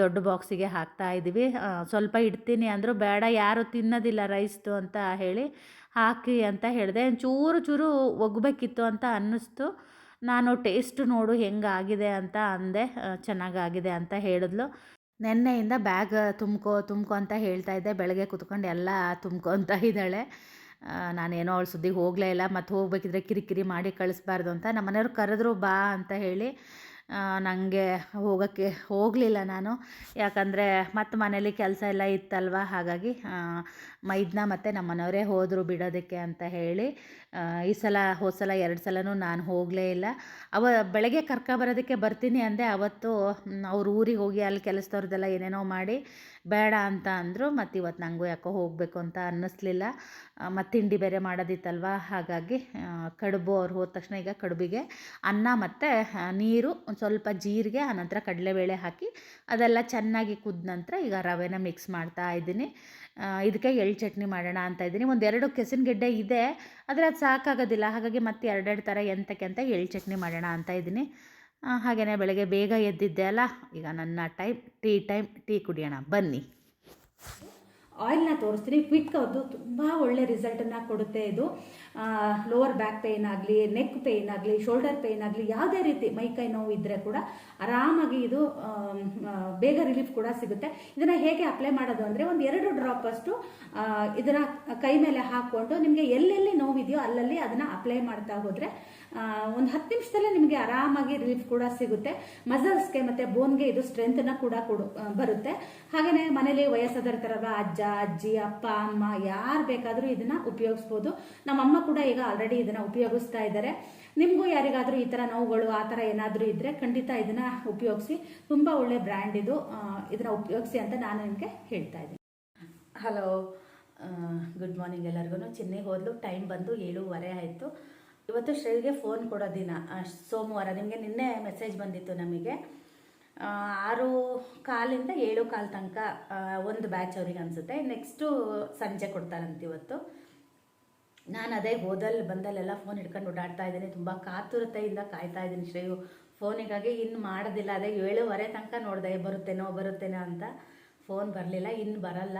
ದೊಡ್ಡ ಬಾಕ್ಸಿಗೆ ಹಾಕ್ತಾ ಇದ್ದೀವಿ. ಸ್ವಲ್ಪ ಇಡ್ತೀನಿ ಅಂದರೂ ಬೇಡ, ಯಾರು ತಿನ್ನೋದಿಲ್ಲ ರೈಸ್ದು ಅಂತ ಹೇಳಿ ಹಾಕಿ ಅಂತ ಹೇಳಿದೆ. ಚೂರು ಚೂರು ಒಗ್ಬೇಕಿತ್ತು ಅಂತ ಅನ್ನಿಸ್ತು. ನಾನು ಟೇಸ್ಟ್ ನೋಡು ಹೆಂಗಾಗಿದೆ ಅಂತ ಅಂದೆ. ಚೆನ್ನಾಗಾಗಿದೆ ಅಂತ ಹೇಳಿದ್ಲು. ನೆನ್ನೆಯಿಂದ ಬ್ಯಾಗ್ ತುಂಬ್ಕೊ ತುಂಬ್ಕೊ ಅಂತ ಹೇಳ್ತಾ ಇದ್ದೆ. ಬೆಳಗ್ಗೆ ಕುತ್ಕೊಂಡು ಎಲ್ಲ ತುಂಬ್ಕೊತ ಇದ್ದಾಳೆ. ನಾನೇನೋ ಅವಳು ಸುದ್ದಿಗೆ ಹೋಗಲೇ ಇಲ್ಲ ಮತ್ತು ಹೋಗ್ಬೇಕಿದ್ರೆ ಕಿರಿಕಿರಿ ಮಾಡಿ ಕಳಿಸ್ಬಾರ್ದು ಅಂತ ನಮ್ಮ ಮನೆಯವ್ರು ಕರೆದ್ರು ಬಾ ಅಂತ ಹೇಳಿ ನನಗೆ ಹೋಗೋಕ್ಕೆ ಹೋಗಲಿಲ್ಲ ನಾನು. ಯಾಕಂದರೆ ಮತ್ತು ಮನೇಲಿ ಕೆಲಸ ಎಲ್ಲ ಇತ್ತಲ್ವ, ಹಾಗಾಗಿ ಮೈದ್ನ ಮತ್ತು ನಮ್ಮ ಹೋದರು ಬಿಡೋದಕ್ಕೆ ಅಂತ ಹೇಳಿ ಈ ಸಲ ಹೋದ ಸಲ ಎರಡು ಸಲನೂ ನಾನು ಹೋಗಲೇ ಇಲ್ಲ. ಅವ ಬೆಳಗ್ಗೆ ಕರ್ಕ ಬರೋದಕ್ಕೆ ಬರ್ತೀನಿ ಅಂದೆ, ಅವತ್ತು ಅವ್ರ ಊರಿಗೆ ಹೋಗಿ ಅಲ್ಲಿ ಕೆಲಸದವ್ರದ್ದೆಲ್ಲ ಏನೇನೋ ಮಾಡಿ, ಬೇಡ ಅಂತ ಅಂದರು ಮತ್ತು ಇವತ್ತು ನನಗೂ ಯಾಕೋ ಹೋಗಬೇಕು ಅಂತ ಅನ್ನಿಸ್ಲಿಲ್ಲ. ಮತ್ತು ತಿಂಡಿ ಬೇರೆ ಮಾಡೋದಿತ್ತಲ್ವ, ಹಾಗಾಗಿ ಕಡುಬು ಅವ್ರು ಹೋದ ತಕ್ಷಣ ಈಗ ಕಡುಬಿಗೆ ಅನ್ನ ಮತ್ತು ನೀರು, ಒಂದು ಸ್ವಲ್ಪ ಜೀರಿಗೆ, ಆನಂತರ ಕಡಲೆಬೇಳೆ ಹಾಕಿ, ಅದೆಲ್ಲ ಚೆನ್ನಾಗಿ ಕುದ್ದ ನಂತರ ಈಗ ರವೆನ ಮಿಕ್ಸ್ ಮಾಡ್ತಾ ಇದ್ದೀನಿ. ಇದಕ್ಕೆ ಎಳ್ಳು ಚಟ್ನಿ ಮಾಡೋಣ ಅಂತ ಇದ್ದೀನಿ. ಒಂದೆರಡು ಕೆಸಿನ ಗೆಡ್ಡೆ ಇದೆ. ಆದರೆ ಅದು ಸಾಕಾಗೋದಿಲ್ಲ. ಹಾಗಾಗಿ ಮತ್ತೆ ಎರಡೆರಡು ಥರ ಎಂತಕ್ಕೆ ಅಂತ ಎಳ್ಳು ಚಟ್ನಿ ಮಾಡೋಣ ಅಂತ ಇದ್ದೀನಿ. ಹಾಗೆಯೇ ಬೆಳಗ್ಗೆ ಬೇಗ ಎದ್ದಿದ್ದೆ ಅಲ್ಲ. ಈಗ ನನ್ನ ಟೈಮ್, ಟೀ ಟೈಮ್, ಟೀ ಕುಡಿಯೋಣ. ಬನ್ನಿ. ಆಯಿಲ್ನ ತೋರಿಸ್ತೀನಿ. ಕ್ವಿಕ್ ಅದು ತುಂಬ ಒಳ್ಳೆ ರಿಸಲ್ಟನ್ನು ಕೊಡುತ್ತೆ ಇದು. ಲೋವರ್ ಬ್ಯಾಕ್ ಪೇಯ್ನ್ ಆಗಲಿ ನೆಕ್ ಪೇಯ್ನ್ ಆಗಲಿ ಶೋಲ್ಡರ್ ಪೇಯ್ನ್ ಆಗಲಿ, ಯಾವುದೇ ರೀತಿ ಮೈಕೈ ನೋವು ಇದ್ದರೆ ಕೂಡ ಆರಾಮಾಗಿ ಇದು ಬೇಗ ರಿಲೀಫ್ ಕೂಡ ಸಿಗುತ್ತೆ. ಇದನ್ನು ಹೇಗೆ ಅಪ್ಲೈ ಮಾಡೋದು ಅಂದರೆ ಒಂದು ಎರಡು ಡ್ರಾಪ್ ಅಷ್ಟು ಇದರ ಕೈ ಮೇಲೆ ಹಾಕ್ಕೊಂಡು ನಿಮಗೆ ಎಲ್ಲೆಲ್ಲಿ ನೋವಿದೆಯೋ ಅಲ್ಲಲ್ಲಿ ಅದನ್ನು ಅಪ್ಲೈ ಮಾಡ್ತಾ ಹೋದರೆ ಒಂದು ಹತ್ತು ನಿಮಿಷದಲ್ಲೇ ನಿಮಗೆ ಆರಾಮಾಗಿ ರಿಲೀಫ್ ಕೂಡ ಸಿಗುತ್ತೆ. ಮಸಲ್ಸ್ಗೆ ಮತ್ತು ಬೋನ್ಗೆ ಇದು ಸ್ಟ್ರೆಂತ್ನ ಕೂಡ ಕೊಡು ಬರುತ್ತೆ. ಹಾಗೆಯೇ ಮನೇಲಿ ವಯಸ್ಸಾದವ್ರ ಅಜ್ಜ, ಅಜ್ಜಿ, ಅಪ್ಪ, ಅಮ್ಮ, ಯಾರು ಬೇಕಾದರೂ ಇದನ್ನ ಉಪಯೋಗಿಸ್ಬೋದು. ನಮ್ಮಮ್ಮ ಕೂಡ ಈಗ ಆಲ್ರೆಡಿ ಇದನ್ನ ಉಪಯೋಗಿಸ್ತಾ ಇದ್ದಾರೆ. ನಿಮಗೂ ಯಾರಿಗಾದರೂ ಈ ಥರ ನೋವುಗಳು, ಆ ಥರ ಏನಾದರೂ ಇದ್ದರೆ ಖಂಡಿತ ಇದನ್ನ ಉಪಯೋಗಿಸಿ. ತುಂಬ ಒಳ್ಳೆ ಬ್ರ್ಯಾಂಡ್ ಇದು. ಇದನ್ನ ಉಪಯೋಗಿಸಿ ಅಂತ ನಾನು ನಿಮಗೆ ಹೇಳ್ತಾ ಇದ್ದೀನಿ. ಹಲೋ ಗುಡ್ ಮಾರ್ನಿಂಗ್ ಎಲ್ಲರಿಗೂ ಚೆನ್ನೈಗೆ ಹೋದ್ಲು ಟೈಮ್ ಬಂದು ಏಳುವರೆ ಆಯಿತು. ಇವತ್ತು ಶ್ರೇಯಿಗೆ ಫೋನ್ ಕೊಡೋ ದಿನ ಸೋಮವಾರ. ನಿಮಗೆ ನಿನ್ನೆ ಮೆಸೇಜ್ ಬಂದಿತ್ತು ನಮಗೆ. ಆರು ಕಾಲಿಂದ ಏಳು ಕಾಲು ತನಕ ಒಂದು ಬ್ಯಾಚ್ ಅವ್ರಿಗೆ ಅನಿಸುತ್ತೆ. ನೆಕ್ಸ್ಟು ಸಂಜೆ ಕೊಡ್ತಾರಂತ ಇವತ್ತು. ನಾನು ಅದೇ ಹೋದಲ್ಲಿ ಬಂದಲ್ಲೆಲ್ಲ ಫೋನ್ ಹಿಡ್ಕೊಂಡು ಓಡಾಡ್ತಾ ಇದ್ದೀನಿ. ತುಂಬ ಕಾತುರತೆಯಿಂದ ಕಾಯ್ತಾ ಇದ್ದೀನಿ ಶ್ರೇಯು. ಫೋನಿಗಾಗಿ ಇನ್ನು ಮಾಡೋದಿಲ್ಲ. ಅದೇ ಏಳುವರೆ ತನಕ ನೋಡಿದೆ, ಬರುತ್ತೇನೋ ಬರುತ್ತೇನೋ ಅಂತ. ಫೋನ್ ಬರಲಿಲ್ಲ ಇನ್ನು ಬರಲ್ಲ.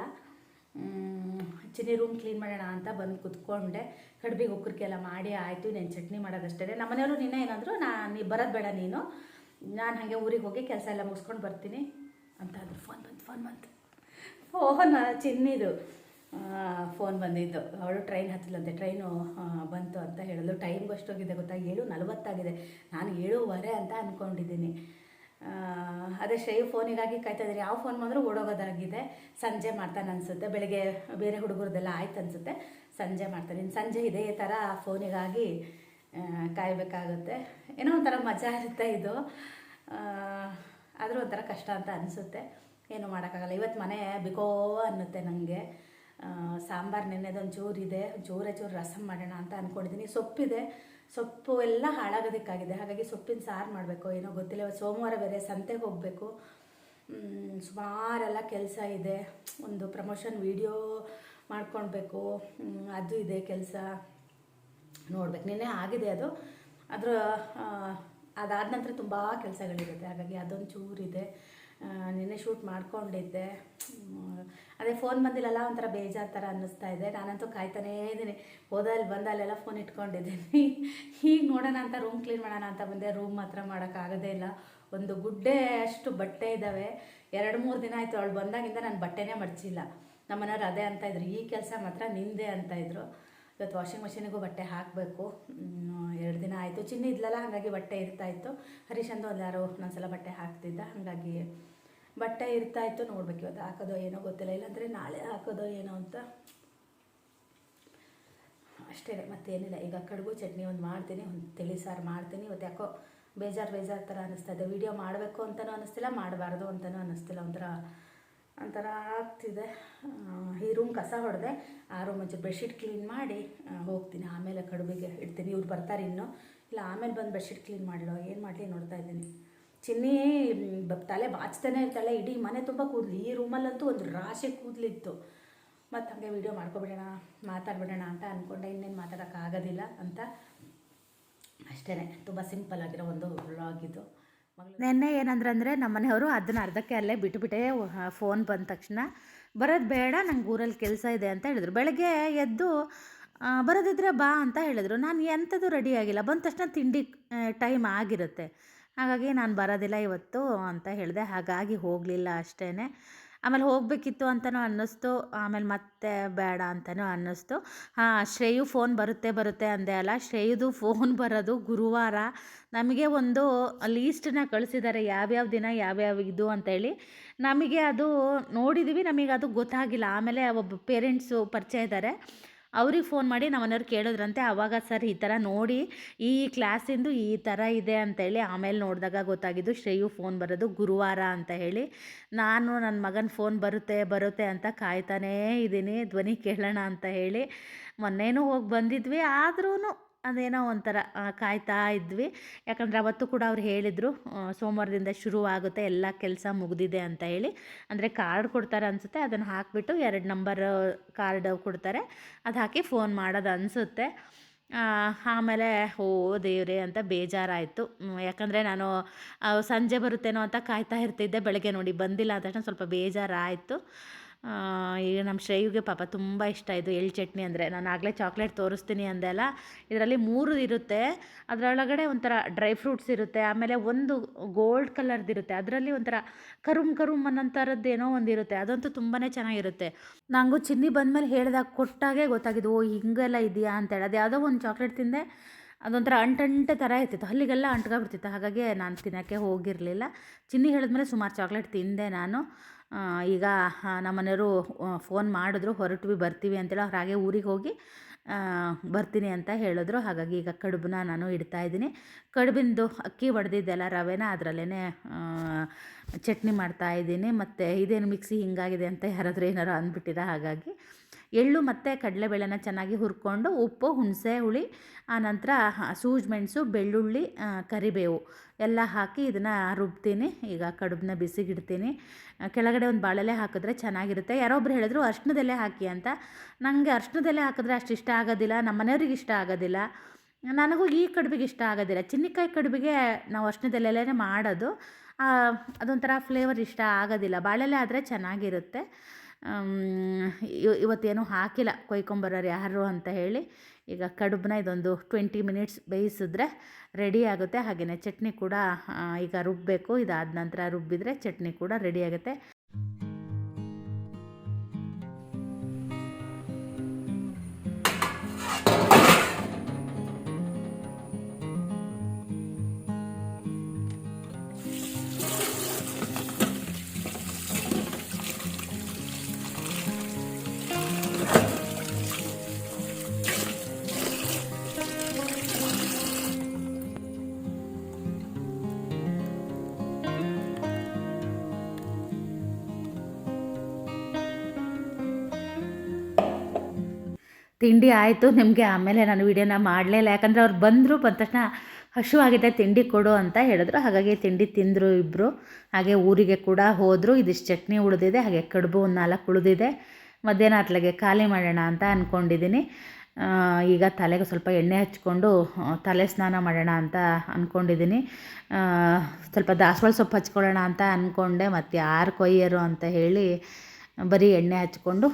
ಚಿನ್ನಿ ರೂಮ್ ಕ್ಲೀನ್ ಮಾಡೋಣ ಅಂತ ಬಂದು ಕುತ್ಕೊಂಡೆ. ಕಡ್ಬಿಗೆ ಒಕ್ಕರಿಕೆಲ್ಲ ಮಾಡಿ ಆಯಿತು ನೀನು ಚಟ್ನಿ ಮಾಡೋದಷ್ಟೇ ನಮ್ಮನೆಯವರು ನಿನ್ನೆ ಏನಂದ್ರು ನಾನು ಬರೋದು ಬೇಡ ನೀನು. ನಾನು ಹಾಗೆ ಊರಿಗೆ ಹೋಗಿ ಕೆಲಸ ಎಲ್ಲ ಮುಗಿಸ್ಕೊಂಡು ಬರ್ತೀನಿ ಅಂತ ಅಂದ್ರು ಫೋನ್ ಬಂತು ಫೋನ್ ಬಂತು. ಫೋನ್ ಚಿನ್ನಿದು. ಫೋನ್ ಬಂದಿದ್ದು. ಅವಳು ಟ್ರೈನ್ ಹತ್ತಲಂತೆ. ಟ್ರೈನು ಬಂತು ಅಂತ ಹೇಳಿದ್ಲು. ಟೈಮ್ಗೆ ಅಷ್ಟೋಗಿದೆ ಗೊತ್ತಾ? ಏಳು ನಲವತ್ತಾಗಿದೆ. ನಾನು ಏಳುವರೆ ಅಂತ ಅಂದ್ಕೊಂಡಿದ್ದೀನಿ ಅದೇ ಶ್ರೇಯು ಫೋನಿಗಾಗಿ ಕಾಯ್ತಾ ಇದ್ದೀನಿ ಯಾವ ಫೋನ್ ಬಂದರೂ ಓಡೋಗೋದಾಗಿದೆ. ಸಂಜೆ ಮಾಡ್ತಾನೆ ಅನಿಸುತ್ತೆ. ಬೆಳಿಗ್ಗೆ ಬೇರೆ ಹುಡುಗರದೆಲ್ಲ ಆಯ್ತು ಅನಿಸುತ್ತೆ. ಸಂಜೆ ಮಾಡ್ತಾನೆ. ಇನ್ನು ಸಂಜೆ ಇದೇ ಥರ ಫೋನಿಗಾಗಿ ಕಾಯಬೇಕಾಗುತ್ತೆ. ಏನೋ ಒಂಥರ ಮಜಾ ಇರುತ್ತೆ ಇದು. ಆದರೂ ಒಂಥರ ಕಷ್ಟ ಅಂತ ಅನಿಸುತ್ತೆ. ಏನು ಮಾಡೋಕ್ಕಾಗಲ್ಲ. ಇವತ್ತು ಮನೆ ಬಿಕೋ ಅನ್ನುತ್ತೆ ನನಗೆ ಸಾಂಬಾರು ನೆನ್ನೆದೊಂದು ಚೂರು ಇದೆ. ಚೂರೇ ಚೂರು ರಸಮ್ ಮಾಡೋಣ ಅಂತ ಅಂದ್ಕೊಂಡಿದ್ದೀನಿ ಸೊಪ್ಪಿದೆ. ಸೊಪ್ಪು ಎಲ್ಲ ಹಾಳಾಗೋದಕ್ಕಾಗಿದೆ. ಹಾಗಾಗಿ ಸೊಪ್ಪಿನ ಸಾರು ಮಾಡಬೇಕು. ಏನೋ ಗೊತ್ತಿಲ್ಲ, ಸೋಮವಾರ ಬೇರೆ ಸಂತೆಗೆ ಹೋಗಬೇಕು. ಸುಮಾರೆಲ್ಲ ಕೆಲಸ ಇದೆ. ಒಂದು ಪ್ರಮೋಷನ್ ವಿಡಿಯೋ ಮಾಡ್ಕೊಳ್ಬೇಕು. ಅದು ಇದೆ ಕೆಲಸ. ನೋಡ್ಬೇಕು. ನಿನ್ನೆ ಆಗಿದೆ ಅದು. ಅದರ ಅದಾದ ನಂತರ ತುಂಬ ಕೆಲಸಗಳಿರುತ್ತೆ. ಹಾಗಾಗಿ ಅದೊಂದು ಚೂರಿದೆ. ನಿನ್ನೆ ಶೂಟ್ ಮಾಡ್ಕೊಂಡಿದ್ದೆ. ಅದೇ ಫೋನ್ ಬಂದಿಲ್ಲಲ್ಲ, ಒಂಥರ ಬೇಜಾರು ಥರ ಅನ್ನಿಸ್ತಾ ಇದೆ. ನಾನಂತೂ ಕಾಯ್ತಾನೇ ಇದ್ದೀನಿ. ಹೋದಲ್ಲಿ ಬಂದಲ್ಲೆಲ್ಲ ಫೋನ್ ಇಟ್ಕೊಂಡಿದ್ದೀನಿ. ಹೀಗೆ ನೋಡೋಣ ಅಂತ ರೂಮ್ ಕ್ಲೀನ್ ಮಾಡೋಣ ಅಂತ ಬಂದೆ. ರೂಮ್ ಮಾತ್ರ ಮಾಡೋಕ್ಕಾಗೋದೇ ಇಲ್ಲ. ಒಂದು ಗುಡ್ಡೆ ಅಷ್ಟು ಬಟ್ಟೆ ಇದ್ದಾವೆ ಎರಡು, ಮೂರು ದಿನ ಆಯಿತು ಅವಳು ಬಂದಾಗಿಂದ ನಾನು ಬಟ್ಟೆನೇ ಮಡಚಿಲ್ಲ. ನಮ್ಮನೆಯವ್ರು ಅದೇ ಅಂತ ಇದ್ರು. ಈ ಕೆಲಸ ಮಾತ್ರ ನಿಂದೆ ಅಂತ ಇದ್ರು. ಇವತ್ತು ವಾಷಿಂಗ್ ಮಷೀನಿಗೂ ಬಟ್ಟೆ ಹಾಕಬೇಕು. ಎರಡು ದಿನ ಆಯಿತು. ಚಿನ್ನ ಇದ್ಲಲ್ಲ, ಹಾಗಾಗಿ ಬಟ್ಟೆ ಇರ್ತಾ ಇತ್ತು. ಹರೀಶಂದು ಒಂದು ಯಾರೋ ಒಂದೊಂದ್ಸಲ ಬಟ್ಟೆ ಹಾಕ್ತಿದ್ದ. ಹಾಗಾಗಿ ಬಟ್ಟೆ ಇರ್ತಾ ಇತ್ತು. ನೋಡ್ಬೇಕು ಇವತ್ತು ಹಾಕೋದೋ ಏನೋ ಗೊತ್ತಿಲ್ಲ. ಇಲ್ಲಾಂದರೆ ನಾಳೆ ಹಾಕೋದೋ ಏನೋ ಅಂತ. ಅಷ್ಟೇ ಮತ್ತೇನಿಲ್ಲ. ಈಗ ಕಡುಬು ಚಟ್ನಿ ಒಂದು ಮಾಡ್ತೀನಿ. ಒಂದು ತಿಳಿ ಸಾರು ಮಾಡ್ತೀನಿ. ಇವತ್ತು ಯಾಕೋ ಬೇಜಾರು ಬೇಜಾರು ಥರ ಅನ್ನಿಸ್ತಾ ಇದೆ. ವೀಡಿಯೋ ಮಾಡಬೇಕು ಅಂತಲೂ ಅನ್ನಿಸ್ತಿಲ್ಲ ಮಾಡಬಾರ್ದು ಅಂತಲೂ ಅನ್ನಿಸ್ತಿಲ್ಲ ಒಂಥರ ಒಂಥರ ಆಗ್ತಿದೆ. ಈ ರೂಮ್ ಕಸ ಹೊಡೆದೆ ಆ ರೂಮ್ ಒಂಚೂರು ಬೆಡ್ಶೀಟ್ ಕ್ಲೀನ್ ಮಾಡಿ ಹೋಗ್ತೀನಿ. ಆಮೇಲೆ ಕಡುಬಿಗೆ ಇಡ್ತೀನಿ. ಇವ್ರು ಬರ್ತಾರೆ ಇನ್ನು. ಇಲ್ಲ, ಆಮೇಲೆ ಬಂದು ಬೆಡ್ಶೀಟ್ ಕ್ಲೀನ್ ಮಾಡಲು? ಏನು ಮಾಡಲಿ ನೋಡ್ತಾ ಇದ್ದೀನಿ. ಚಿನ್ನಿ ತಲೆ ಬಾಚ್ತಾನೆ ಇರ್ತಾಳೆ. ಇಡೀ ಮನೆ ತುಂಬ ಕೂದಲು. ಈ ರೂಮಲ್ಲಂತೂ ಒಂದು ರಾಶಿ ಕೂದಲಿತ್ತು. ಮತ್ತು ಹಾಗೆ ವೀಡಿಯೋ ಮಾಡ್ಕೊಬಿಡೋಣ, ಮಾತಾಡ್ಬಿಡೋಣ ಅಂತ ಅಂದ್ಕೊಂಡೆ ಇನ್ನೇನು ಮಾತಾಡೋಕ್ಕಾಗೋದಿಲ್ಲ ಅಂತ. ಅಷ್ಟೇ ತುಂಬ ಸಿಂಪಲ್ ಆಗಿರೋ ಒಂದು ವ್ಲಾಗ್ ನೆನ್ನೆ ಏನಂದ್ರಂದರೆ ನಮ್ಮ ಮನೆಯವರು ಅದನ್ನ ಅರ್ಧಕ್ಕೆ ಅಲ್ಲೇ ಬಿಟ್ಟುಬಿಟ್ಟೆ ಫೋನ್ ಬಂದ ತಕ್ಷಣ. ಬರೋದು ಬೇಡ, ನಂಗೆ ಊರಲ್ಲಿ ಕೆಲಸ ಇದೆ ಅಂತ ಹೇಳಿದ್ರು. ಬೆಳಗ್ಗೆ ಎದ್ದು ಬರೋದಿದ್ರೆ ಬಾ ಅಂತ ಹೇಳಿದ್ರು. ನಾನು ಎಂಥದ್ದು ರೆಡಿ ಆಗಿಲ್ಲ. ಬಂದ ತಕ್ಷಣ ತಿಂಡಿ ಟೈಮ್ ಆಗಿರುತ್ತೆ. ಹಾಗಾಗಿ ನಾನು ಬರೋದಿಲ್ಲ ಇವತ್ತು ಅಂತ ಹೇಳಿದೆ. ಹಾಗಾಗಿ ಹೋಗಲಿಲ್ಲ ಅಷ್ಟೇ ಆಮೇಲೆ ಹೋಗಬೇಕಿತ್ತು ಅಂತಲೂ ಅನ್ನಿಸ್ತು, ಆಮೇಲೆ ಮತ್ತೆ ಬೇಡ ಅಂತಲೂ ಅನ್ನಿಸ್ತು. ಹಾಂ, ಶ್ರೇಯು ಫೋನ್ ಬರುತ್ತೆ ಬರುತ್ತೆ ಅಂದೆ ಅಲ್ಲ, ಶ್ರೇಯುದು ಫೋನ್ ಬರೋದು ಗುರುವಾರ. ನಮಗೆ ಒಂದು ಲೀಸ್ಟನ್ನ ಕಳಿಸಿದ್ದಾರೆ ಯಾವ್ಯಾವ ದಿನ, ಯಾವ್ಯಾವ ಇದು ಅಂತೇಳಿ. ನಮಗೆ ಅದು ನೋಡಿದ್ದೀವಿ ನಮಗೆ ಅದು ಗೊತ್ತಾಗಿಲ್ಲ. ಆಮೇಲೆ ಒಬ್ಬ ಪೇರೆಂಟ್ಸು ಪರಿಚಯ ಇದ್ದಾರೆ ಅವ್ರಿಗೆ ಫೋನ್ ಮಾಡಿ ನಮ್ಮ ಮನೆಯವ್ರು ಕೇಳಿದ್ರಂತೆ ಆವಾಗ ಸರ್ ಈ ಥರ ನೋಡಿ, ಈ ಕ್ಲಾಸಿಂದು ಈ ಥರ ಇದೆ ಅಂತೇಳಿ ಆಮೇಲೆ ನೋಡಿದಾಗ ಗೊತ್ತಾಗಿದ್ದು ಶ್ರೇಯು ಫೋನ್ ಬರೋದು ಗುರುವಾರ ಅಂತ ಹೇಳಿ, ನಾನು ನನ್ನ ಮಗನ ಫೋನ್ ಬರುತ್ತೆ ಬರುತ್ತೆ ಅಂತ ಕಾಯ್ತಾನೇ ಇದ್ದೀನಿ, ಧ್ವನಿ ಕೇಳೋಣ ಅಂತ ಹೇಳಿ ಮೊನ್ನೆನೂ ಹೋಗಿ ಬಂದಿದ್ವಿ ಆದ್ರೂ ಅದೇನೋ ಒಂಥರ ಕಾಯ್ತಾ ಇದ್ವಿ. ಯಾಕಂದರೆ ಅವತ್ತು ಕೂಡ ಅವ್ರು ಹೇಳಿದರು ಸೋಮವಾರದಿಂದ ಶುರು ಆಗುತ್ತೆ ಎಲ್ಲ ಕೆಲಸ ಮುಗಿದಿದೆ ಅಂತ ಹೇಳಿ. ಅಂದರೆ ಕಾರ್ಡ್ ಕೊಡ್ತಾರೆ ಅನಿಸುತ್ತೆ, ಅದನ್ನು ಹಾಕಿಬಿಟ್ಟು ಎರಡು ನಂಬರ್ ಕಾರ್ಡ್ ಕೊಡ್ತಾರೆ. ಅದು ಹಾಕಿ ಫೋನ್ ಮಾಡೋದು ಅನಿಸುತ್ತೆ. ಆಮೇಲೆ, ಓ, ದೇವ್ರೆ ಅಂತ ಬೇಜಾರಾಯಿತು. ಯಾಕಂದರೆ ನಾನು ಸಂಜೆ ಬರುತ್ತೇನೋ ಅಂತ ಕಾಯ್ತಾ ಇರ್ತಿದ್ದೆ, ಬೆಳಗ್ಗೆ ನೋಡಿ ಬಂದಿಲ್ಲ ತಕ್ಷಣ ಸ್ವಲ್ಪ ಬೇಜಾರಾಯಿತು. ಈಗ ನಮ್ಮ ಶ್ರೇಯುಗೆ ಪಾಪ ತುಂಬ ಇಷ್ಟ ಇದು ಎಳ್ಳು ಚಟ್ನಿ ಅಂದರೆ. ನಾನು ಆಗಲೇ ಚಾಕ್ಲೇಟ್ ತೋರಿಸ್ತೀನಿ ಅಂದೆ ಅಲ್ಲ. ಇದರಲ್ಲಿ ಮೂರು ಇರುತ್ತೆ. ಅದರೊಳಗಡೆ ಒಂಥರ ಡ್ರೈ ಫ್ರೂಟ್ಸ್ ಇರುತ್ತೆ. ಆಮೇಲೆ ಒಂದು ಗೋಲ್ಡ್ ಕಲರ್ದು ಇರುತ್ತೆ. ಅದರಲ್ಲಿ ಒಂಥರ ಕರುಮ್ ಕರುಮ್ ಅನ್ನೋಂಥರದ್ದು ಏನೋ ಒಂದು ಇರುತ್ತೆ. ಅದಂತೂ ತುಂಬಾ ಚೆನ್ನಾಗಿರುತ್ತೆ. ನನಗೂ ಚಿನ್ನಿ ಬಂದಮೇಲೆ ಹೇಳಿದಾಗ ಕೊಟ್ಟಾಗೆ ಗೊತ್ತಾಗಿದ್ದು, ಓ, ಹಿಂಗೆಲ್ಲ ಇದೆಯಾ ಅಂತೇಳಿ ಅದು ಯಾವುದೋ ಒಂದು ಚಾಕ್ಲೇಟ್ ತಿಂದೆ. ಅದೊಂಥರ ಅಂಟಂಟೆ ಥರ ಇರ್ತಿತ್ತು. ಹಲ್ಲಿಗೆಲ್ಲ ಅಂಟ್ಕೊಬಿಡ್ತಿತ್ತು ಹಾಗಾಗಿ ನಾನು ತಿನ್ನೋಕ್ಕೆ ಹೋಗಿರಲಿಲ್ಲ. ಚಿನ್ನಿ ಹೇಳಿದ್ಮೇಲೆ ಸುಮಾರು ಚಾಕ್ಲೇಟ್ ತಿಂದೆ ನಾನು. ಈಗ ನಮ್ಮ ಮನೆಯವರು ಫೋನ್ ಮಾಡಿದ್ರು, ಹೊರಟ್ವಿ, ಬರ್ತೀವಿ ಅಂತೇಳಿ ಅವ್ರು ಹಾಗೆ ಊರಿಗೆ ಹೋಗಿ ಬರ್ತೀನಿ ಅಂತ ಹೇಳಿದ್ರು. ಹಾಗಾಗಿ ಈಗ ಕಡುಬನ್ನ ನಾನು ಇಡ್ತಾ ಇದ್ದೀನಿ. ಕಡುಬಿಂದು ಅಕ್ಕಿ ಹೊಡೆದಿದ್ದೆಲ್ಲ ರವೆನ ಅದರಲ್ಲೇ ಚಟ್ನಿ ಮಾಡ್ತಾ ಇದ್ದೀನಿ. ಮತ್ತು ಇದೇನು ಮಿಕ್ಸಿ ಹಿಂಗಾಗಿದೆ ಅಂತ ಯಾರಾದರೂ ಏನಾರು ಅಂದ್ಬಿಟ್ಟಿರ? ಹಾಗಾಗಿ ಎಳ್ಳು ಮತ್ತು ಕಡಲೆಬೇಳೆನ ಚೆನ್ನಾಗಿ ಹುರ್ಕೊಂಡು ಉಪ್ಪು, ಹುಣಸೆ, ಹುಳಿ ಆನಂತರ ಸೂಜ್ ಮೆಣಸು, ಬೆಳ್ಳುಳ್ಳಿ ಕರಿಬೇವು ಎಲ್ಲ ಹಾಕಿ ಇದನ್ನು ರುಬ್ತೀನಿ. ಈಗ ಕಡುಬನ್ನ ಬಿಸಿಗಿಡ್ತೀನಿ. ಕೆಳಗಡೆ ಒಂದು ಬಾಳೆಲೆ ಹಾಕಿದ್ರೆ ಚೆನ್ನಾಗಿರುತ್ತೆ. ಯಾರೋ ಒಬ್ರು ಹೇಳಿದ್ರು ಅರ್ಶಿನದೆಲೆ ಹಾಕಿ ಅಂತ. ನನಗೆ ಅರ್ಶಿನದೆಲೆ ಹಾಕಿದ್ರೆ ಅಷ್ಟು ಇಷ್ಟ ಆಗೋದಿಲ್ಲ ನಮ್ಮ ಮನೆಯವ್ರಿಗೆ ಇಷ್ಟ ಆಗೋದಿಲ್ಲ. ನನಗೂ ಈ ಕಡುಬಿಗೆ ಇಷ್ಟ ಆಗೋದಿಲ್ಲ. ಚಿನ್ನಿಕಾಯಿ ಕಡುಬಿಗೆ ನಾವು ಅರ್ಶಿನದೆಲೆಲೇ ಮಾಡೋದು. ಅದೊಂಥರ ಫ್ಲೇವರ್ ಇಷ್ಟ ಆಗೋದಿಲ್ಲ. ಬಾಳೆಲೆ ಆದರೆ ಚೆನ್ನಾಗಿರುತ್ತೆ. ಇವತ್ತೇನು ಹಾಕಿಲ್ಲ, ಕೊಯ್ಕೊಂಬರೋರು ಯಾರು ಅಂತ ಹೇಳಿ. ಈಗ ಕಡುಬನ್ನ ಇದೊಂದು ಟ್ವೆಂಟಿ ಮಿನಿಟ್ಸ್ ಬೇಯಿಸಿದ್ರೆ ರೆಡಿ ಆಗುತ್ತೆ. ಹಾಗೆಯೇ ಚಟ್ನಿ ಕೂಡ ಈಗ ರುಬ್ಬಬೇಕು ಇದಾದ ನಂತರ ರುಬ್ಬಿದರೆ ಚಟ್ನಿ ಕೂಡ ರೆಡಿ ಆಗುತ್ತೆ. ತಿಂಡಿ ಆಯಿತು, ನಿಮಗೆ ಆಮೇಲೆ ನಾನು ವೀಡಿಯೋನ ಮಾಡಲೇ ಇಲ್ಲ. ಯಾಕಂದರೆ ಅವ್ರು ಬಂದರು, ಬಂದ ತಕ್ಷಣ ಹಸಿವಾಗಿದೆ ತಿಂಡಿ ಕೊಡು ಅಂತ ಹೇಳಿದ್ರು. ಹಾಗಾಗಿ ತಿಂಡಿ ತಿಂದರು ಇಬ್ಬರು ಹಾಗೆ ಊರಿಗೆ ಕೂಡ ಹೋದರು. ಇದಿಷ್ಟು ಚಟ್ನಿ ಉಳಿದಿದೆ, ಹಾಗೆ ಕಡುಬು ಒಂದು ನಾಲ್ಕು ಉಳಿದಿದೆ. ಮಧ್ಯಾಹ್ನ ಅತ್ಲಾಗೆ ಖಾಲಿ ಮಾಡೋಣ ಅಂತ ಅಂದ್ಕೊಂಡಿದ್ದೀನಿ ಈಗ ತಲೆಗೆ ಸ್ವಲ್ಪ ಎಣ್ಣೆ ಹಚ್ಕೊಂಡು ತಲೆ ಸ್ನಾನ ಮಾಡೋಣ ಅಂತ ಅಂದ್ಕೊಂಡಿದ್ದೀನಿ ಸ್ವಲ್ಪ ದಾಸವಾಳ ಸೊಪ್ಪು ಹಚ್ಕೊಳ್ಳೋಣ ಅಂತ ಅಂದ್ಕೊಂಡೆ ಮತ್ತು ಯಾರು ಕೊಯ್ಯರು ಅಂತ ಹೇಳಿ ಬರೀ ಎಣ್ಣೆ ಹಚ್ಕೊಂಡು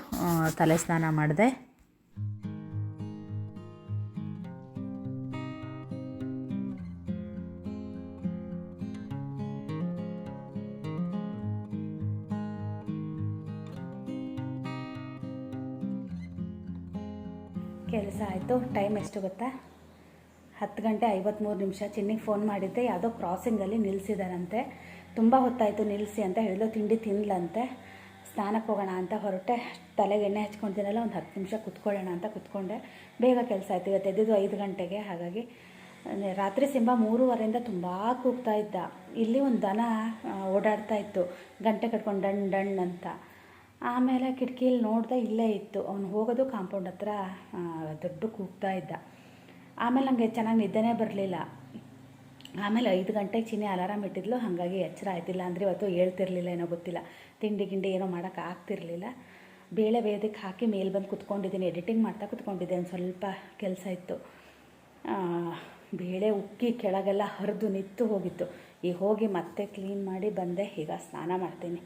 ತಲೆ ಸ್ನಾನ ಮಾಡಿದೆ. ಕೆಲಸ ಆಯಿತು. ಟೈಮ್ ಎಷ್ಟು ಗೊತ್ತಾ? ಹತ್ತು ಗಂಟೆ ಐವತ್ತ್ಮೂರು ನಿಮಿಷ. ಚಿನ್ನಿಗೆ ಫೋನ್ ಮಾಡಿದ್ದೆ. ಯಾವುದೋ ಕ್ರಾಸಿಂಗಲ್ಲಿ ನಿಲ್ಲಿಸಿದಾರಂತೆ ತುಂಬ ಹೊತ್ತಾಯಿತು ನಿಲ್ಲಿಸಿ ಅಂತ ಹೇಳಿದ್ರು ತಿಂಡಿ ತಿನ್ಲಂತೆ. ಸ್ನಾನಕ್ಕೆ ಹೋಗೋಣ ಅಂತ ಹೊರಟೆ. ತಲೆಗೆ ಎಣ್ಣೆ ಹಚ್ಕೊಳ್ತೀನಲ್ಲ ಒಂದು ಹತ್ತು ನಿಮಿಷ ಕುತ್ಕೊಳ್ಳೋಣ ಅಂತ ಕುತ್ಕೊಂಡೆ. ಬೇಗ ಕೆಲಸ ಆಯ್ತು. ಇವತ್ತು ಎದ್ದಿದ್ದು ಐದು ಗಂಟೆಗೆ. ಹಾಗಾಗಿ ರಾತ್ರಿ ಸಿಂಬ ಮೂರುವರೆಯಿಂದ ತುಂಬ ಕೂಗ್ತಾ ಇದ್ದ. ಇಲ್ಲಿ ಒಂದು ದನ ಓಡಾಡ್ತಾ ಇತ್ತು. ಗಂಟೆ ಕಟ್ಕೊಂಡು ಡಣ್ ಡಣ್ ಅಂತ. ಆಮೇಲೆ ಕಿಟಕಿಯಲ್ಲಿ ನೋಡ್ದೆ ಇಲ್ಲೇ ಇತ್ತು. ಅವನು ಹೋಗೋದು ಕಾಂಪೌಂಡ್ ಹತ್ರ ದೊಡ್ಡ ಕೂಗ್ತಾ ಇದ್ದ. ಆಮೇಲೆ ನನಗೆ ಚೆನ್ನಾಗಿ ನಿದ್ದೆನೇ ಬರಲಿಲ್ಲ. ಆಮೇಲೆ ಐದು ಗಂಟೆಗೆ ಚಿನ್ನಿ ಅಲಾರಾಮ್ ಇಟ್ಟಿದ್ಲು. ಹಾಗಾಗಿ ಎಚ್ಚರ ಆಯ್ತಿಲ್ಲ. ಅಂದರೆ ಇವತ್ತು ಹೇಳ್ತಿರ್ಲಿಲ್ಲ, ಏನೋ ಗೊತ್ತಿಲ್ಲ. ತಿಂಡಿ ಗಿಂಡಿ ಏನೋ ಮಾಡೋಕೆ ಆಗ್ತಿರ್ಲಿಲ್ಲ. ಬೇಳೆ ಬೇಯೋದಕ್ಕೆ ಹಾಕಿ ಮೇಲೆ ಬಂದು ಕುತ್ಕೊಂಡಿದ್ದೀನಿ ಎಡಿಟಿಂಗ್ ಮಾಡ್ತಾ ಕುತ್ಕೊಂಡಿದ್ದೆ. ಸ್ವಲ್ಪ ಕೆಲಸ ಇತ್ತು. ಬೇಳೆ ಉಕ್ಕಿ ಕೆಳಗೆಲ್ಲ ಹರಿದು ನಿತ್ತು ಹೋಗಿತ್ತು. ಈಗ ಹೋಗಿ ಮತ್ತೆ ಕ್ಲೀನ್ ಮಾಡಿ ಬಂದೆ. ಈಗ ಸ್ನಾನ ಮಾಡ್ತೀನಿ.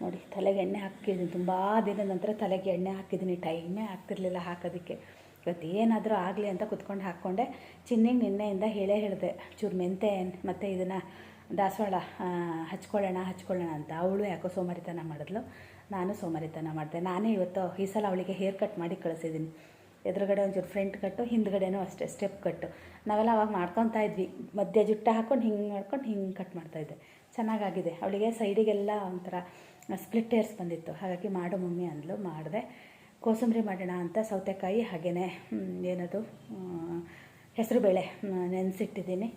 ನೋಡಿ, ತಲೆಗೆ ಎಣ್ಣೆ ಹಾಕಿದ್ದೀನಿ ತುಂಬ ದಿನದ ನಂತರ ತಲೆಗೆ ಎಣ್ಣೆ ಹಾಕಿದ್ದೀನಿ ಟೈಮೇ ಆಗ್ತಿರ್ಲಿಲ್ಲ ಹಾಕೋದಕ್ಕೆ. ಇವತ್ತು ಏನಾದರೂ ಆಗಲಿ ಅಂತ ಕುತ್ಕೊಂಡು ಹಾಕ್ಕೊಂಡೆ. ಚಿನ್ನಿಗೆ ನಿನ್ನೆಯಿಂದ ಹೇಳೇ ಹೇಳಿದೆ. ಚೂರು ಮೆಂತೆ ಮತ್ತು ಇದನ್ನು ದಾಸವಾಳ ಹಚ್ಕೊಳ್ಳೋಣ ಹಚ್ಕೊಳ್ಳೋಣ ಅಂತ. ಅವಳು ಯಾಕೋ ಸೋಮಾರಿತನ ಮಾಡಿದ್ಲು. ನಾನು ಸೋಮಾರಿತನ ಮಾಡಿದೆ. ನಾನೇ ಇವತ್ತು ಈ ಸಲ ಅವಳಿಗೆ ಹೇರ್ ಕಟ್ ಮಾಡಿ ಕಳಿಸಿದ್ದೀನಿ. ಎದುರುಗಡೆ ಒಂಚೂರು ಫ್ರಂಟ್ ಕಟ್ಟು ಹಿಂದ್ಗಡೆನೂ ಅಷ್ಟೇ ಸ್ಟೆಪ್ ಕಟ್ಟು ನಾವೆಲ್ಲ ಅವಾಗ ಮಾಡ್ಕೊತಾ ಇದ್ವಿ. ಮಧ್ಯೆ ಜುಟ್ಟ ಹಾಕ್ಕೊಂಡು ಹಿಂಗೆ ಮಾಡ್ಕೊಂಡು ಹಿಂಗೆ ಕಟ್ ಮಾಡ್ತಾಯಿದ್ದೆ ಚೆನ್ನಾಗಾಗಿದೆ. ಅವಳಿಗೆ ಸೈಡಿಗೆಲ್ಲ ಒಂಥರ ಸ್ಪ್ಲಿಟ್ ಏರ್ಸ್ ಬಂದಿತ್ತು. ಹಾಗಾಗಿ ಮಾಡು ಮಮ್ಮಿ ಅಂದಲು, ಮಾಡಿದೆ. ಕೋಸಂಬರಿ ಮಾಡೋಣ ಅಂತ ಸೌತೆಕಾಯಿ ಹಾಗೆಯೇ ಏನದು ಹೆಸರುಬೇಳೆ ನೆನೆಸಿಟ್ಟಿದ್ದೀನಿ.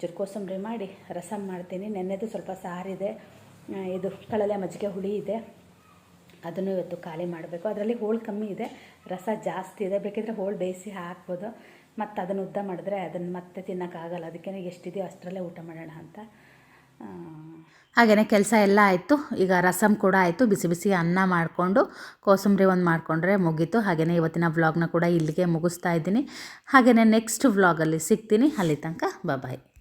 ಚೂರು ಕೋಸಂಬರಿ ಮಾಡಿ ರಸಮ್ ಮಾಡ್ತೀನಿ. ನೆನ್ನೆದು ಸ್ವಲ್ಪ ಸಾರಿದೆ ಇದು ಕಳಲೆ ಮಜ್ಜಿಗೆ ಹುಳಿ ಇದೆ. ಅದನ್ನು ಇವತ್ತು ಖಾಲಿ ಮಾಡಬೇಕು. ಅದರಲ್ಲಿ ಹೋಳು ಕಮ್ಮಿ ಇದೆ, ರಸ ಜಾಸ್ತಿ ಇದೆ. ಬೇಕಿದ್ರೆ ಹೋಳು ಬೇಯಿಸಿ ಹಾಕ್ಬೋದು. ಮತ್ತು ಅದನ್ನು ಉದ್ದ ಮಾಡಿದ್ರೆ ಅದನ್ನು ಮತ್ತೆ ತಿನ್ನೋಕ್ಕಾಗಲ್ಲ. ಅದಕ್ಕೆ ಎಷ್ಟಿದೆಯೋ ಅಷ್ಟರಲ್ಲೇ ಊಟ ಮಾಡೋಣ ಅಂತ. ಹಾಗೆಯೇ ಕೆಲಸ ಎಲ್ಲ ಆಯಿತು. ಈಗ ರಸಮ್ ಕೂಡ ಆಯಿತು. ಬಿಸಿ ಬಿಸಿ ಅನ್ನ ಮಾಡಿಕೊಂಡು, ಕೋಸಂಬರಿ ಒಂದು ಮಾಡಿಕೊಂಡ್ರೆ ಮುಗೀತು. ಹಾಗೆಯೇ ಇವತ್ತಿನ ವ್ಲಾಗ್ನ ಕೂಡ ಇಲ್ಲಿಗೆ ಮುಗಿಸ್ತಾ ಇದ್ದೀನಿ. ಹಾಗೆಯೇ ನೆಕ್ಸ್ಟ್ ವ್ಲಾಗಲ್ಲಿ ಸಿಗ್ತೀನಿ. ಅಲ್ಲಿ ತನಕ ಬಾಯ್